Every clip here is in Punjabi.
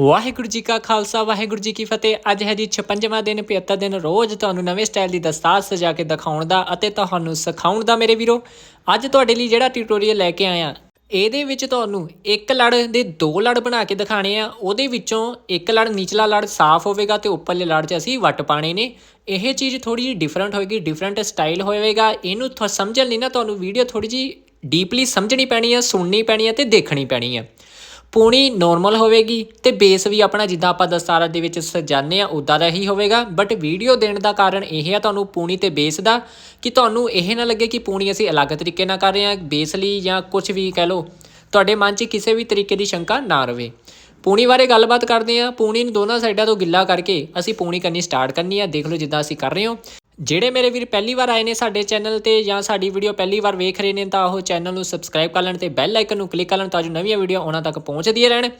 ਵਾਹਿਗੁਰੂ ਜੀ ਕਾ ਖਾਲਸਾ, ਵਾਹਿਗੁਰੂ ਜੀ ਕੀ ਫਤਿਹ। ਅੱਜ ਹੈ ਜੀ 56ਵਾਂ ਦਿਨ 75 ਦਿਨ ਰੋਜ਼ ਤੁਹਾਨੂੰ ਨਵੇਂ ਸਟਾਈਲ ਦੀ ਦਸਤਾਰ ਸਜਾ ਕੇ ਦਿਖਾਉਣ ਦਾ ਅਤੇ ਤੁਹਾਨੂੰ ਸਿਖਾਉਣ ਦਾ ਮੇਰੇ ਵੀਰੋ। ਅੱਜ ਤੁਹਾਡੇ ਲਈ ਜਿਹੜਾ ਟਿਊਟੋਰੀਅਲ ਲੈ ਕੇ ਆਇਆ, ਇਹਦੇ ਵਿੱਚ ਤੁਹਾਨੂੰ ਇੱਕ ਲੜ ਦੇ ਦੋ ਲੜ ਬਣਾ ਕੇ ਦਿਖਾਣੇ ਆ। ਉਹਦੇ ਵਿੱਚੋਂ ਇੱਕ ਲੜ ਨੀਚਲਾ ਲੜ ਸਾਫ਼ ਹੋਵੇਗਾ ਤੇ ਉੱਪਰਲੇ ਲੜ 'ਚ ਅਸੀਂ ਵੱਟ ਪਾਣੇ ਨੇ। ਇਹ ਚੀਜ਼ ਥੋੜੀ ਜਿਹੀ ਡਿਫਰੈਂਟ ਹੋਏਗੀ ਡਿਫਰੈਂਟ ਸਟਾਈਲ ਹੋਵੇਗਾ ਇਹਨੂੰ ਥੋ- ਸਮਝਣ ਲਈ ਨਾ ਤੁਹਾਨੂੰ ਵੀਡੀਓ ਥੋੜੀ ਜਿਹੀ ਡੀਪਲੀ ਸਮਝਣੀ ਪੈਣੀ ਆ, ਸੁਣਨੀ ਪੈਣੀ ਹੈ ਤੇ ਦੇਖਣੀ ਪੈਣੀ ਹੈ ਪੂਣੀ ਨਾਰਮਲ ਹੋਵੇਗੀ ਤੇ ਬੇਸ ਵੀ ਆਪਣਾ ਜਿੱਦਾਂ ਆਪਾਂ ਦਸਤਾਰਾਂ ਦੇ ਵਿੱਚ ਸਜਾਉਂਦੇ ਆ ਉਦਾਂ ਦਾ ਹੀ ਹੋਵੇਗਾ। ਬਟ ਵੀਡੀਓ ਦੇਣ ਦਾ ਕਾਰਨ ਇਹ ਆ ਤੁਹਾਨੂੰ ਪੂਣੀ ਤੇ ਬੇਸ ਦਾ ਕਿ ਤੁਹਾਨੂੰ ਇਹ ਨਾ ਲੱਗੇ ਕਿ ਪੂਣੀ ਅਸੀਂ ਅਲੱਗ ਤਰੀਕੇ ਨਾਲ ਕਰ ਰਹੇ ਹਾਂ ਬੇਸ ਲਈ ਜਾਂ ਕੁਝ ਵੀ ਕਹਿ ਲਓ। ਤੁਹਾਡੇ ਮਨ 'ਚ ਕਿਸੇ ਵੀ ਤਰੀਕੇ ਦੀ ਸ਼ੰਕਾ ਨਾ ਰਵੇ। ਪੂਣੀ ਬਾਰੇ ਗੱਲਬਾਤ ਕਰਦੇ ਆ ਪੂਣੀ ਨੂੰ ਦੋਨਾਂ ਸਾਈਡਾਂ ਤੋਂ ਗਿੱਲਾ ਕਰਕੇ ਅਸੀਂ ਪੂਣੀ ਕਰਨੀ ਸਟਾਰਟ ਕਰਨੀ ਆ। ਦੇਖ ਲਓ ਜਿੱਦਾਂ ਅਸੀਂ ਕਰ ਰਹੇ ਹਾਂ। ਜਿਹੜੇ ਮੇਰੇ ਵੀਰ ਪਹਿਲੀ ਵਾਰ ਆਏ ਨੇ ਸਾਡੇ ਚੈਨਲ ਤੇ ਜਾਂ ਸਾਡੀ ਵੀਡੀਓ ਪਹਿਲੀ ਵਾਰ ਵੇਖ ਰਹੇ ਨੇ ਤਾਂ ਉਹ ਚੈਨਲ ਨੂੰ ਸਬਸਕ੍ਰਾਈਬ ਕਰ ਲੈਣ ਤੇ ਬੈਲ ਆਈਕਨ ਨੂੰ ਕਲਿੱਕ ਕਰ ਲੈਣ ਤਾਂ ਜੋ ਨਵੀਆਂ ਵੀਡੀਓ ਉਹਨਾਂ ਤੱਕ ਪਹੁੰਚਦੀਆਂ ਰਹਿਣ।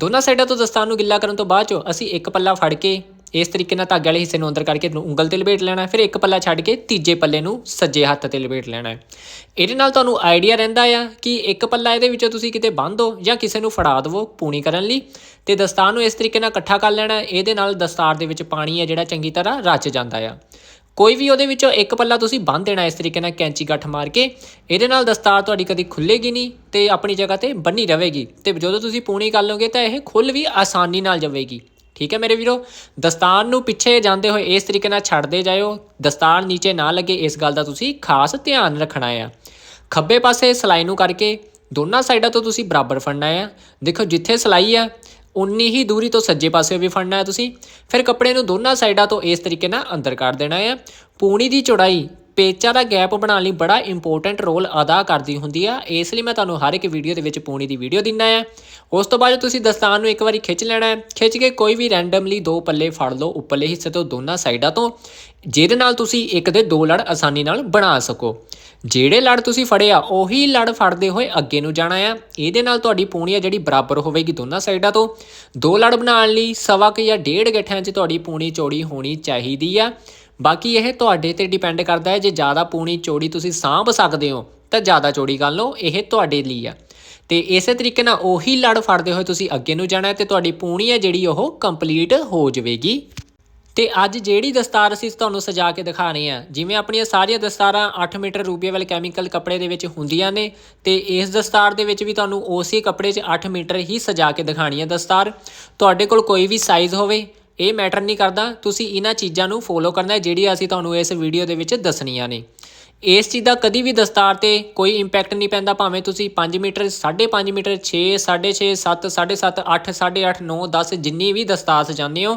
ਦੋਨਾਂ ਸਾਈਡਾਂ ਤੋਂ ਦਸਤਾਰ ਨੂੰ ਗਿੱਲਾ ਕਰਨ ਤੋਂ ਬਾਅਦ ਚੋਂ ਅਸੀਂ ਇੱਕ ਪੱਲਾ ਫੜ ਕੇ ਇਸ ਤਰੀਕੇ ਨਾਲ ਧਾਗੇ ਵਾਲੇ ਹਿੱਸੇ ਨੂੰ ਅੰਦਰ ਕਰਕੇ ਉਂਗਲ ਤੇ ਲਪੇਟ ਲੈਣਾ ਫਿਰ ਇੱਕ ਪੱਲਾ ਛੱਡ ਕੇ ਤੀਜੇ ਪੱਲੇ ਨੂੰ ਸੱਜੇ ਹੱਥ ਤੇ ਲਪੇਟ ਲੈਣਾ ਇਹਦੇ ਨਾਲ ਤੁਹਾਨੂੰ ਆਈਡੀਆ ਰਹਿੰਦਾ ਆ ਕਿ ਇੱਕ ਪੱਲਾ ਇਹਦੇ ਵਿੱਚੋਂ ਤੁਸੀਂ ਕਿਤੇ ਬੰਨ੍ਹੋ ਜਾਂ ਕਿਸੇ ਨੂੰ ਫੜਾ ਦਿਵੋ ਪੂਣੀ ਕਰਨ ਲਈ ਤੇ ਦਸਤਾਰ ਨੂੰ ਇਸ ਤਰੀਕੇ ਨਾਲ ਇਕੱਠਾ ਕਰ ਲੈਣਾ ਇਹਦੇ ਨਾਲ ਦਸਤਾਰ ਦੇ ਵਿੱਚ ਪਾਣੀ ਆ ਜਿਹੜਾ ਚੰਗੀ ਤਰ੍ਹਾਂ ਰਚ ਜਾਂਦਾ ਆ। ਕੋਈ ਵੀ ਉਹਦੇ ਵਿੱਚੋਂ ਇੱਕ ਪੱਲਾ ਤੁਸੀਂ ਬੰਨ ਦੇਣਾ ਇਸ ਤਰੀਕੇ ਨਾਲ ਕੈਂਚੀ ਗੱਠ ਮਾਰ ਕੇ, ਇਹਦੇ ਨਾਲ ਦਸਤਾਰ ਤੁਹਾਡੀ ਕਦੀ ਖੁੱਲੇਗੀ ਨਹੀਂ ਤੇ ਆਪਣੀ ਜਗ੍ਹਾ ਤੇ ਬੰਨੀ ਰਹੇਗੀ ਤੇ ਜਦੋਂ ਤੁਸੀਂ ਪੂਣੀ ਕਰ ਲਓਗੇ ਤਾਂ ਇਹ ਖੁੱਲ ਵੀ ਆਸਾਨੀ ਨਾਲ ਜਾਵੇਗੀ ਠੀਕ ਹੈ ਮੇਰੇ ਵੀਰੋ? ਦਸਤਾਰ ਨੂੰ ਪਿੱਛੇ ਜਾਂਦੇ ਹੋਏ ਇਸ ਤਰੀਕੇ ਨਾਲ ਛੱਡਦੇ ਜਾਇਓ। ਦਸਤਾਰ ਨੀਚੇ ਨਾ ਲੱਗੇ, ਇਸ ਗੱਲ ਦਾ ਤੁਸੀਂ ਖਾਸ ਧਿਆਨ ਰੱਖਣਾ ਆ। ਖੱਬੇ ਪਾਸੇ ਸਲਾਈ ਨੂੰ ਕਰਕੇ ਦੋਨਾਂ ਸਾਈਡਾਂ ਤੋਂ ਤੁਸੀਂ ਬਰਾਬਰ ਫੜਨਾ ਆ। ਦੇਖੋ ਜਿੱਥੇ ਸਲਾਈ ਆ ਉਨੀ ਹੀ ਦੂਰੀ ਤੋਂ ਸੱਜੇ ਪਾਸੇ ਵੀ ਫੜਨਾ ਹੈ ਤੁਸੀਂ। ਫਿਰ ਕੱਪੜੇ ਨੂੰ ਦੋਨਾਂ ਸਾਈਡਾਂ ਤੋਂ ਇਸ ਤਰੀਕੇ ਨਾਲ ਅੰਦਰ ਕਰ ਦੇਣਾ ਹੈ। ਪੂਣੀ ਦੀ ਚੌੜਾਈ, ਪੇਚਾਂ ਦਾ ਗੈਪ ਬਣਾਉਣ ਲਈ ਬੜਾ ਇੰਪੋਰਟੈਂਟ ਰੋਲ ਅਦਾ ਕਰਦੀ ਹੁੰਦੀ ਆ। ਇਸ ਲਈ ਮੈਂ ਤੁਹਾਨੂੰ ਹਰ ਇੱਕ ਵੀਡੀਓ ਦੇ ਵਿੱਚ ਪੂਣੀ ਦੀ ਵੀਡੀਓ ਦਿੰਦਾ ਆ। ਉਸ ਤੋਂ ਬਾਅਦ ਤੁਸੀਂ ਦਸਤਾਨ ਨੂੰ ਇੱਕ ਵਾਰੀ ਖਿੱਚ ਲੈਣਾ ਹੈ। ਖਿੱਚ ਕੇ ਕੋਈ ਵੀ ਰੈਂਡਮਲੀ ਦੋ ਪੱਲੇ ਫੜ ਲਓ ਉੱਪਰਲੇ ਹਿੱਸੇ ਤੋਂ ਦੋਨਾਂ ਸਾਈਡਾਂ ਤੋਂ। ਜਿਹਦੇ ਨਾਲ ਤੁਸੀਂ ਇੱਕ ਦੇ ਦੋ ਲੜ ਆਸਾਨੀ ਨਾਲ ਬਣਾ ਸਕੋ। ਜਿਹੜੇ ਲੜ ਤੁਸੀਂ ਫੜਿਆ, ਉਹੀ ਲੜ ਫੜਦੇ ਹੋਏ ਅੱਗੇ ਨੂੰ ਜਾਣਾ ਆ। ਇਹਦੇ ਨਾਲ ਤੁਹਾਡੀ ਪੂਣੀ ਆ ਜਿਹੜੀ ਬਰਾਬਰ ਹੋਵੇਗੀ ਦੋਨਾਂ ਸਾਈਡਾਂ ਤੋਂ। ਦੋ ਲੜ ਬਣਾਉਣ ਲਈ ਸਵਾ ਕੁ ਜਾਂ ਡੇਢ ਗੱਠਿਆਂ 'ਚ ਤੁਹਾਡੀ ਪੂਣੀ ਚੌੜੀ ਹੋਣੀ ਚਾਹੀਦੀ ਆ। ਬਾਕੀ ਇਹ ਤੁਹਾਡੇ ਤੇ ਡਿਪੈਂਡ ਕਰਦਾ ਹੈ, ਜੇ ਜ਼ਿਆਦਾ ਪੂਣੀ ਚੌੜੀ ਤੁਸੀਂ ਸਾਂਭ ਸਕਦੇ ਹੋ, ਤਾਂ ਜ਼ਿਆਦਾ ਚੌੜੀ ਕਰ ਲਓ ਇਹ ਤੁਹਾਡੇ ਲਈ ਆ। ਤੇ ਇਸੇ ਤਰੀਕੇ ਨਾਲ ਉਹੀ ਲੜ ਫੜਦੇ ਹੋਏ ਤੁਸੀਂ ਅੱਗੇ ਨੂੰ ਜਾਣਾ ਹੈ ਤੇ ਤੁਹਾਡੀ ਪੂਣੀ ਆ ਜਿਹੜੀ ਉਹ ਕੰਪਲੀਟ ਹੋ ਜਾਵੇਗੀ। ਤੇ ਅੱਜ ਜਿਹੜੀ ਦਸਤਾਰ ਅਸੀਂ ਤੁਹਾਨੂੰ ਸਜਾ ਕੇ ਦਿਖਾਣੀ ਆ, ਜਿਵੇਂ ਆਪਣੀਆਂ ਸਾਰੀਆਂ ਦਸਤਾਰਾਂ 8 ਮੀਟਰ ਰੂਬੀਆ ਵਾਲੇ ਕੈਮੀਕਲ ਕੱਪੜੇ ਦੇ ਵਿੱਚ ਹੁੰਦੀਆਂ ਨੇ, ਤੇ ਇਸ ਦਸਤਾਰ ਦੇ ਵਿੱਚ ਵੀ ਤੁਹਾਨੂੰ ਉਸੇ ਕੱਪੜੇ 'ਚ 8 ਮੀਟਰ ਹੀ ਸਜਾ ਕੇ ਦਿਖਾਣੀ ਹੈ ਦਸਤਾਰ। ਤੁਹਾਡੇ ਕੋਲ ਕੋਈ ਵੀ ਸਾਈਜ਼ ਹੋਵੇ, ਇਹ ਮੈਟਰ ਨਹੀਂ ਕਰਦਾ, ਤੁਸੀਂ ਇਹਨਾਂ ਚੀਜ਼ਾਂ ਨੂੰ ਫੋਲੋ ਕਰਨਾ ਹੈ ਜਿਹੜੀ ਅਸੀਂ ਤੁਹਾਨੂੰ ਇਸ ਵੀਡੀਓ ਦੇ ਵਿੱਚ ਦੱਸਣੀਆਂ ਨੇ। ਇਸ ਚੀਜ਼ ਦਾ ਕਦੀ ਵੀ ਦਸਤਾਰ ਤੇ ਕੋਈ ਇੰਪੈਕਟ ਨਹੀਂ ਪੈਂਦਾ, ਭਾਵੇਂ ਤੁਸੀਂ 5 ਮੀਟਰ 5.5 ਮੀਟਰ 6 6.5 7 7.5 8 8.5 9 10 ਜਿੰਨੀ ਵੀ ਦਸਤਾਰ ਸਜਾਉਂਦੇ ਹੋ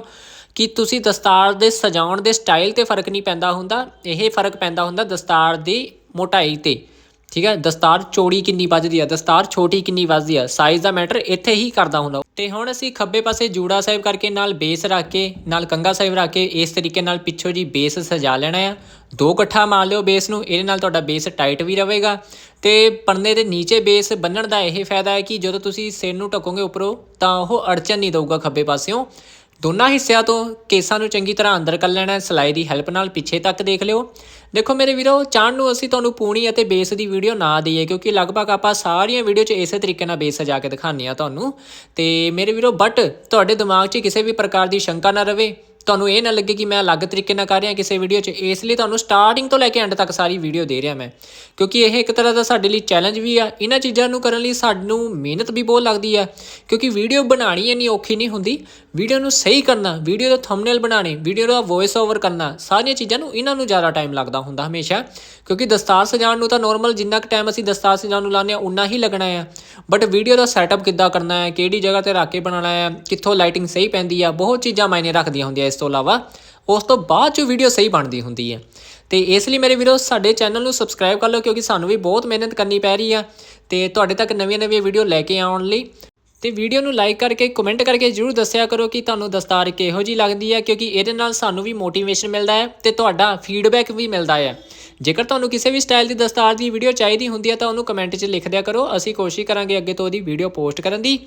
ਕਿ ਤੁਸੀਂ ਦਸਤਾਰ ਦੇ ਸਜਾਉਣ ਦੇ ਸਟਾਈਲ ਤੇ ਫ਼ਰਕ ਨਹੀਂ ਪੈਂਦਾ ਹੁੰਦਾ, ਇਹ ਫ਼ਰਕ ਪੈਂਦਾ ਹੁੰਦਾ ਦਸਤਾਰ ਦੀ ਮੋਟਾਈ ਤੇ। ਠੀਕ ਹੈ? ਦਸਤਾਰ ਚੌੜੀ ਕਿੰਨੀ ਵੱਜਦੀ ਆ? ਦਸਤਾਰ ਛੋਟੀ ਕਿੰਨੀ ਵੱਜਦੀ ਆ? ਸਾਈਜ਼ ਦਾ ਮੈਟਰ ਇੱਥੇ ਹੀ ਕਰਦਾ ਹੁੰਦਾ। ਤੇ ਹੁਣ ਅਸੀਂ ਖੱਬੇ ਪਾਸੇ ਜੂੜਾ ਸਾਹਿਬ ਕਰਕੇ ਨਾਲ ਬੇਸ ਰੱਖ ਕੇ, ਨਾਲ ਕੰਗਾ ਸਾਹਿਬ ਰੱਖ ਕੇ ਇਸ ਤਰੀਕੇ ਨਾਲ ਪਿੱਛੋਂ ਜੀ ਬੇਸ ਸਜਾ ਲੈਣਾ ਆ। ਦੋ ਇਕੱਠਾ ਮਾਰ ਲਿਓ ਬੇਸ ਨੂੰ, ਇਹਦੇ ਨਾਲ ਤੁਹਾਡਾ ਬੇਸ ਟਾਈਟ ਵੀ ਰਹੇਗਾ। ਤੇ ਪਰਨੇ ਦੇ ਨੀਚੇ ਬੇਸ ਬੰਨਣ ਦਾ ਇਹ ਫਾਇਦਾ ਹੈ ਕਿ ਜਦੋਂ ਤੁਸੀਂ ਸਿਰ ਨੂੰ ਢੱਕੋਗੇ ਉੱਪਰੋਂ, ਤਾਂ ਉਹ ਅੜਚਨ ਨਹੀਂ ਦਊਗਾ ਖੱਬੇ ਪਾਸਿਓਂ। ਦੋਨਾਂ ਹਿੱਸਿਆਂ ਤੋਂ ਕੇਸਾਂ ਨੂੰ ਚੰਗੀ ਤਰ੍ਹਾਂ ਅੰਦਰ ਕਰ ਲੈਣਾ ਹੈ ਸਲਾਈ ਦੀ ਹੈਲਪ ਨਾਲ ਪਿੱਛੇ ਤੱਕ ਦੇਖ ਲਿਓ। ਦੇਖੋ ਮੇਰੇ ਵੀਰੋ ਚਾਹਣ ਨੂੰ ਅਸੀਂ ਤੁਹਾਨੂੰ ਪੂਣੀ ਅਤੇ ਬੇਸ ਦੀ ਵੀਡੀਓ ਨਾ ਦਈਏ, ਕਿਉਂਕਿ ਲਗਭਗ ਆਪਾਂ ਸਾਰੀਆਂ ਵੀਡੀਓ 'ਚ ਇਸੇ ਤਰੀਕੇ ਨਾਲ ਬੇਸ ਸਜਾ ਕੇ ਦਿਖਾਉਂਦੇ ਆ ਤੁਹਾਨੂੰ। ਤੇ ਮੇਰੇ ਵੀਰੋ ਬਟ ਤੁਹਾਡੇ ਦਿਮਾਗ 'ਚ ਕਿਸੇ ਵੀ ਪ੍ਰਕਾਰ ਦੀ ਸ਼ੰਕਾ ਨਾ ਰਵੇ। ਤੁਹਾਨੂੰ ਇਹ ਨਾ ਲੱਗੇ ਕਿ ਮੈਂ ਅਲੱਗ ਤਰੀਕੇ ਨਾਲ ਕਰ ਰਿਹਾ, ਕਿਸੇ ਵੀਡੀਓ 'ਚ। ਇਸ ਲਈ ਤੁਹਾਨੂੰ ਸਟਾਰਟਿੰਗ ਤੋਂ ਲੈ ਕੇ ਐਂਡ ਤੱਕ ਸਾਰੀ ਵੀਡੀਓ ਦੇ ਰਿਹਾ ਮੈਂ। ਕਿਉਂਕਿ ਇਹ ਇੱਕ ਤਰ੍ਹਾਂ ਦਾ ਸਾਡੇ ਲਈ ਚੈਲੰਜ ਵੀ ਆ। ਇਹਨਾਂ ਚੀਜ਼ਾਂ ਨੂੰ ਕਰਨ ਲਈ ਸਾਨੂੰ ਮਿਹਨਤ ਵੀ ਬਹੁਤ ਲੱਗਦੀ ਆ। ਕਿਉਂਕਿ ਵੀਡੀਓ ਬਣਾਉਣੀ ਇੰਨੀ ਔਖੀ ਨਹੀਂ ਹੁੰਦੀ। ਵੀਡੀਓ ਨੂੰ ਸਹੀ ਕਰਨਾ ਵੀਡੀਓ ਦਾ ਥੰਬਨੇਲ ਬਣਾਣੇ ਵੀਡੀਓ ਦਾ ਵੌਇਸ ਓਵਰ ਕਰਨਾ, ਸਾਰੀਆਂ ਚੀਜ਼ਾਂ ਨੂੰ ਇਹਨਾਂ ਨੂੰ ਜ਼ਿਆਦਾ ਟਾਈਮ ਲੱਗਦਾ ਹੁੰਦਾ ਹਮੇਸ਼ਾ। ਕਿਉਂਕਿ ਦਸਤਾਰ ਸਜਾਉਣ ਨੂੰ ਤਾਂ ਨਾਰਮਲ ਜਿੰਨਾ ਕੁ ਟਾਈਮ ਅਸੀਂ ਦਸਤਾਰ ਸਜਾਉਣ ਨੂੰ ਲਾਉਂਦੇ ਆ ਉਨਾ ਹੀ ਲੱਗਣਾ ਆ। ਬਟ ਵੀਡੀਓ ਦਾ ਸੈਟਅਪ ਕਿੱਦਾਂ ਕਰਨਾ ਹੈ, ਕਿਹੜੀ ਜਗ੍ਹਾ ਤੇ ਰੱਖ ਕੇ ਬਣਾਉਣਾ ਹੈ, ਕਿੱਥੋਂ ਲਾਈਟਿੰਗ ਸਹੀ ਪੈਂਦੀ ਆ, ਬਹੁਤ ਚੀਜ਼ਾਂ ਮਾਇਨੇ ਰੱਖਦੀਆਂ ਹੁੰਦੀਆਂ ਇਸ ਤੋਂ ਇਲਾਵਾ। ਉਸ ਤੋਂ ਬਾਅਦ ਚ ਵੀਡੀਓ ਸਹੀ ਬਣਦੀ ਹੁੰਦੀ ਹੈ। ਤੇ ਇਸ ਲਈ ਮੇਰੇ ਵੀਰੋ, ਸਾਡੇ ਚੈਨਲ ਨੂੰ ਸਬਸਕ੍ਰਾਈਬ ਕਰ ਲਓ, ਕਿਉਂਕਿ ਸਾਨੂੰ ਵੀ ਬਹੁਤ ਮਿਹਨਤ ਕਰਨੀ ਪੈ ਰਹੀ ਆ। ਤੇ ਤੁਹਾਡੇ ਤੱਕ ਨਵੀਆਂ-ਨਵੀਆਂ ਵੀਡੀਓ ਲੈ ਕੇ ਆਉਣ ਲਈ ਤੇ ਵੀਡੀਓ ਨੂੰ ਲਾਈਕ ਕਰਕੇ ਕਮੈਂਟ ਕਰਕੇ ਜਰੂਰ ਦੱਸਿਆ ਕਰੋ ਕਿ ਤੁਹਾਨੂੰ ਦਸਤਾਰ ਕਿਹੋ ਜੀ ਲੱਗਦੀ ਹੈ, ਕਿਉਂਕਿ ਇਹਦੇ ਨਾਲ ਸਾਨੂੰ ਵੀ ਮੋਟੀਵੇਸ਼ਨ ਮਿਲਦਾ ਹੈ ਤੇ ਤੁਹਾਡਾ ਫੀਡਬੈਕ ਵੀ ਮਿਲਦਾ ਹੈ। ਜੇਕਰ ਤੁਹਾਨੂੰ ਕਿਸੇ ਵੀ ਸਟਾਈਲ ਦੀ ਦਸਤਾਰ ਦੀ ਵੀਡੀਓ ਚਾਹੀਦੀ ਹੁੰਦੀ ਹੈ ਤਾਂ ਉਹਨੂੰ ਕਮੈਂਟ 'ਚ ਲਿਖ ਦਿਆ ਕਰੋ। ਅਸੀਂ ਕੋਸ਼ਿਸ਼ ਕਰਾਂਗੇ ਅੱਗੇ ਤੋਂ ਉਹਦੀ ਵੀਡੀਓ ਪੋਸਟ ਕਰਨ ਦੀ।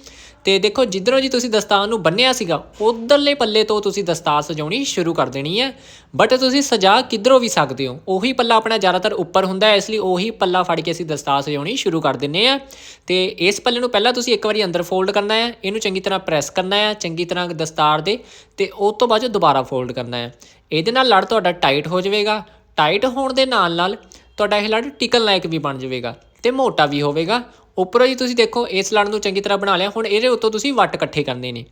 ਤੇ ਦੇਖੋ, ਜਿੱਧਰੋਂ ਜੀ ਤੁਸੀਂ ਦਸਤਾਰ ਨੂੰ ਬੰਨਿਆ ਸੀਗਾ, ਉਧਰਲੇ ਪੱਲੇ ਤੋਂ ਤੁਸੀਂ ਦਸਤਾਰ ਸਜਾਉਣੀ ਸ਼ੁਰੂ ਕਰ ਦੇਣੀ ਹੈ। ਬਟ ਤੁਸੀਂ ਸਜਾ ਕਿੱਧਰੋਂ ਵੀ ਸਕਦੇ ਹੋ? ਉਹੀ ਪੱਲਾ ਆਪਣਾ ਜ਼ਿਆਦਾਤਰ ਉੱਪਰ ਹੁੰਦਾ ਹੈ, ਇਸ ਲਈ ਉਹੀ ਪੱਲਾ ਫੜ ਕੇ ਅਸੀਂ ਦਸਤਾਰ ਸਜਾਉਣੀ ਸ਼ੁਰੂ ਕਰ ਦਿੰਨੇ ਆ ਤੇ ਇਸ ਪੱਲੇ ਨੂੰ ਪਹਿਲਾਂ ਤੁਸੀਂ ਇੱਕ ਵਾਰੀ ਅੰਦਰ ਫੋਲਡ ਕਰਨਾ ਹੈ। ਇਹਨੂੰ ਚੰਗੀ ਤਰ੍ਹਾਂ ਪ੍ਰੈਸ ਕਰਨਾ ਹੈ, ਚੰਗੀ ਤਰ੍ਹਾਂ ਦਸਤਾਰ ਦੇ। ਤੇ ਉਸ ਤੋਂ ਬਾਅਦ 'ਚ ਦੁਬਾਰਾ ਫੋਲਡ ਕਰਨਾ ਹੈ। ਇਹਦੇ ਨਾਲ ਲੜ ਤੁਹਾਡਾ ਟਾਈਟ ਹੋ ਜਾਵੇਗਾ। ਟਾਈਟ ਹੋਣ ਦੇ ਨਾਲ ਨਾਲ ਤੁਹਾਡਾ ਇਹ ਲੜ ਟਿਕਨ ਲਾਇਕ ਵੀ ਬਣ ਜਾਵੇਗਾ ਤੇ ਮੋਟਾ ਵੀ ਹੋਵੇਗਾ। ਉੱਪਰੋਂ ਹੀ ਤੁਸੀਂ ਦੇਖੋ, ਇਸ ਲੜ ਨੂੰ ਚੰਗੀ ਤਰ੍ਹਾਂ ਬਣਾ ਲਿਆ, ਹੁਣ ਇਹਦੇ ਉੱਤੋਂ ਤੁਸੀਂ ਵੱਟ ਇਕੱਠੇ ਕਰਨੇ ਨੇ।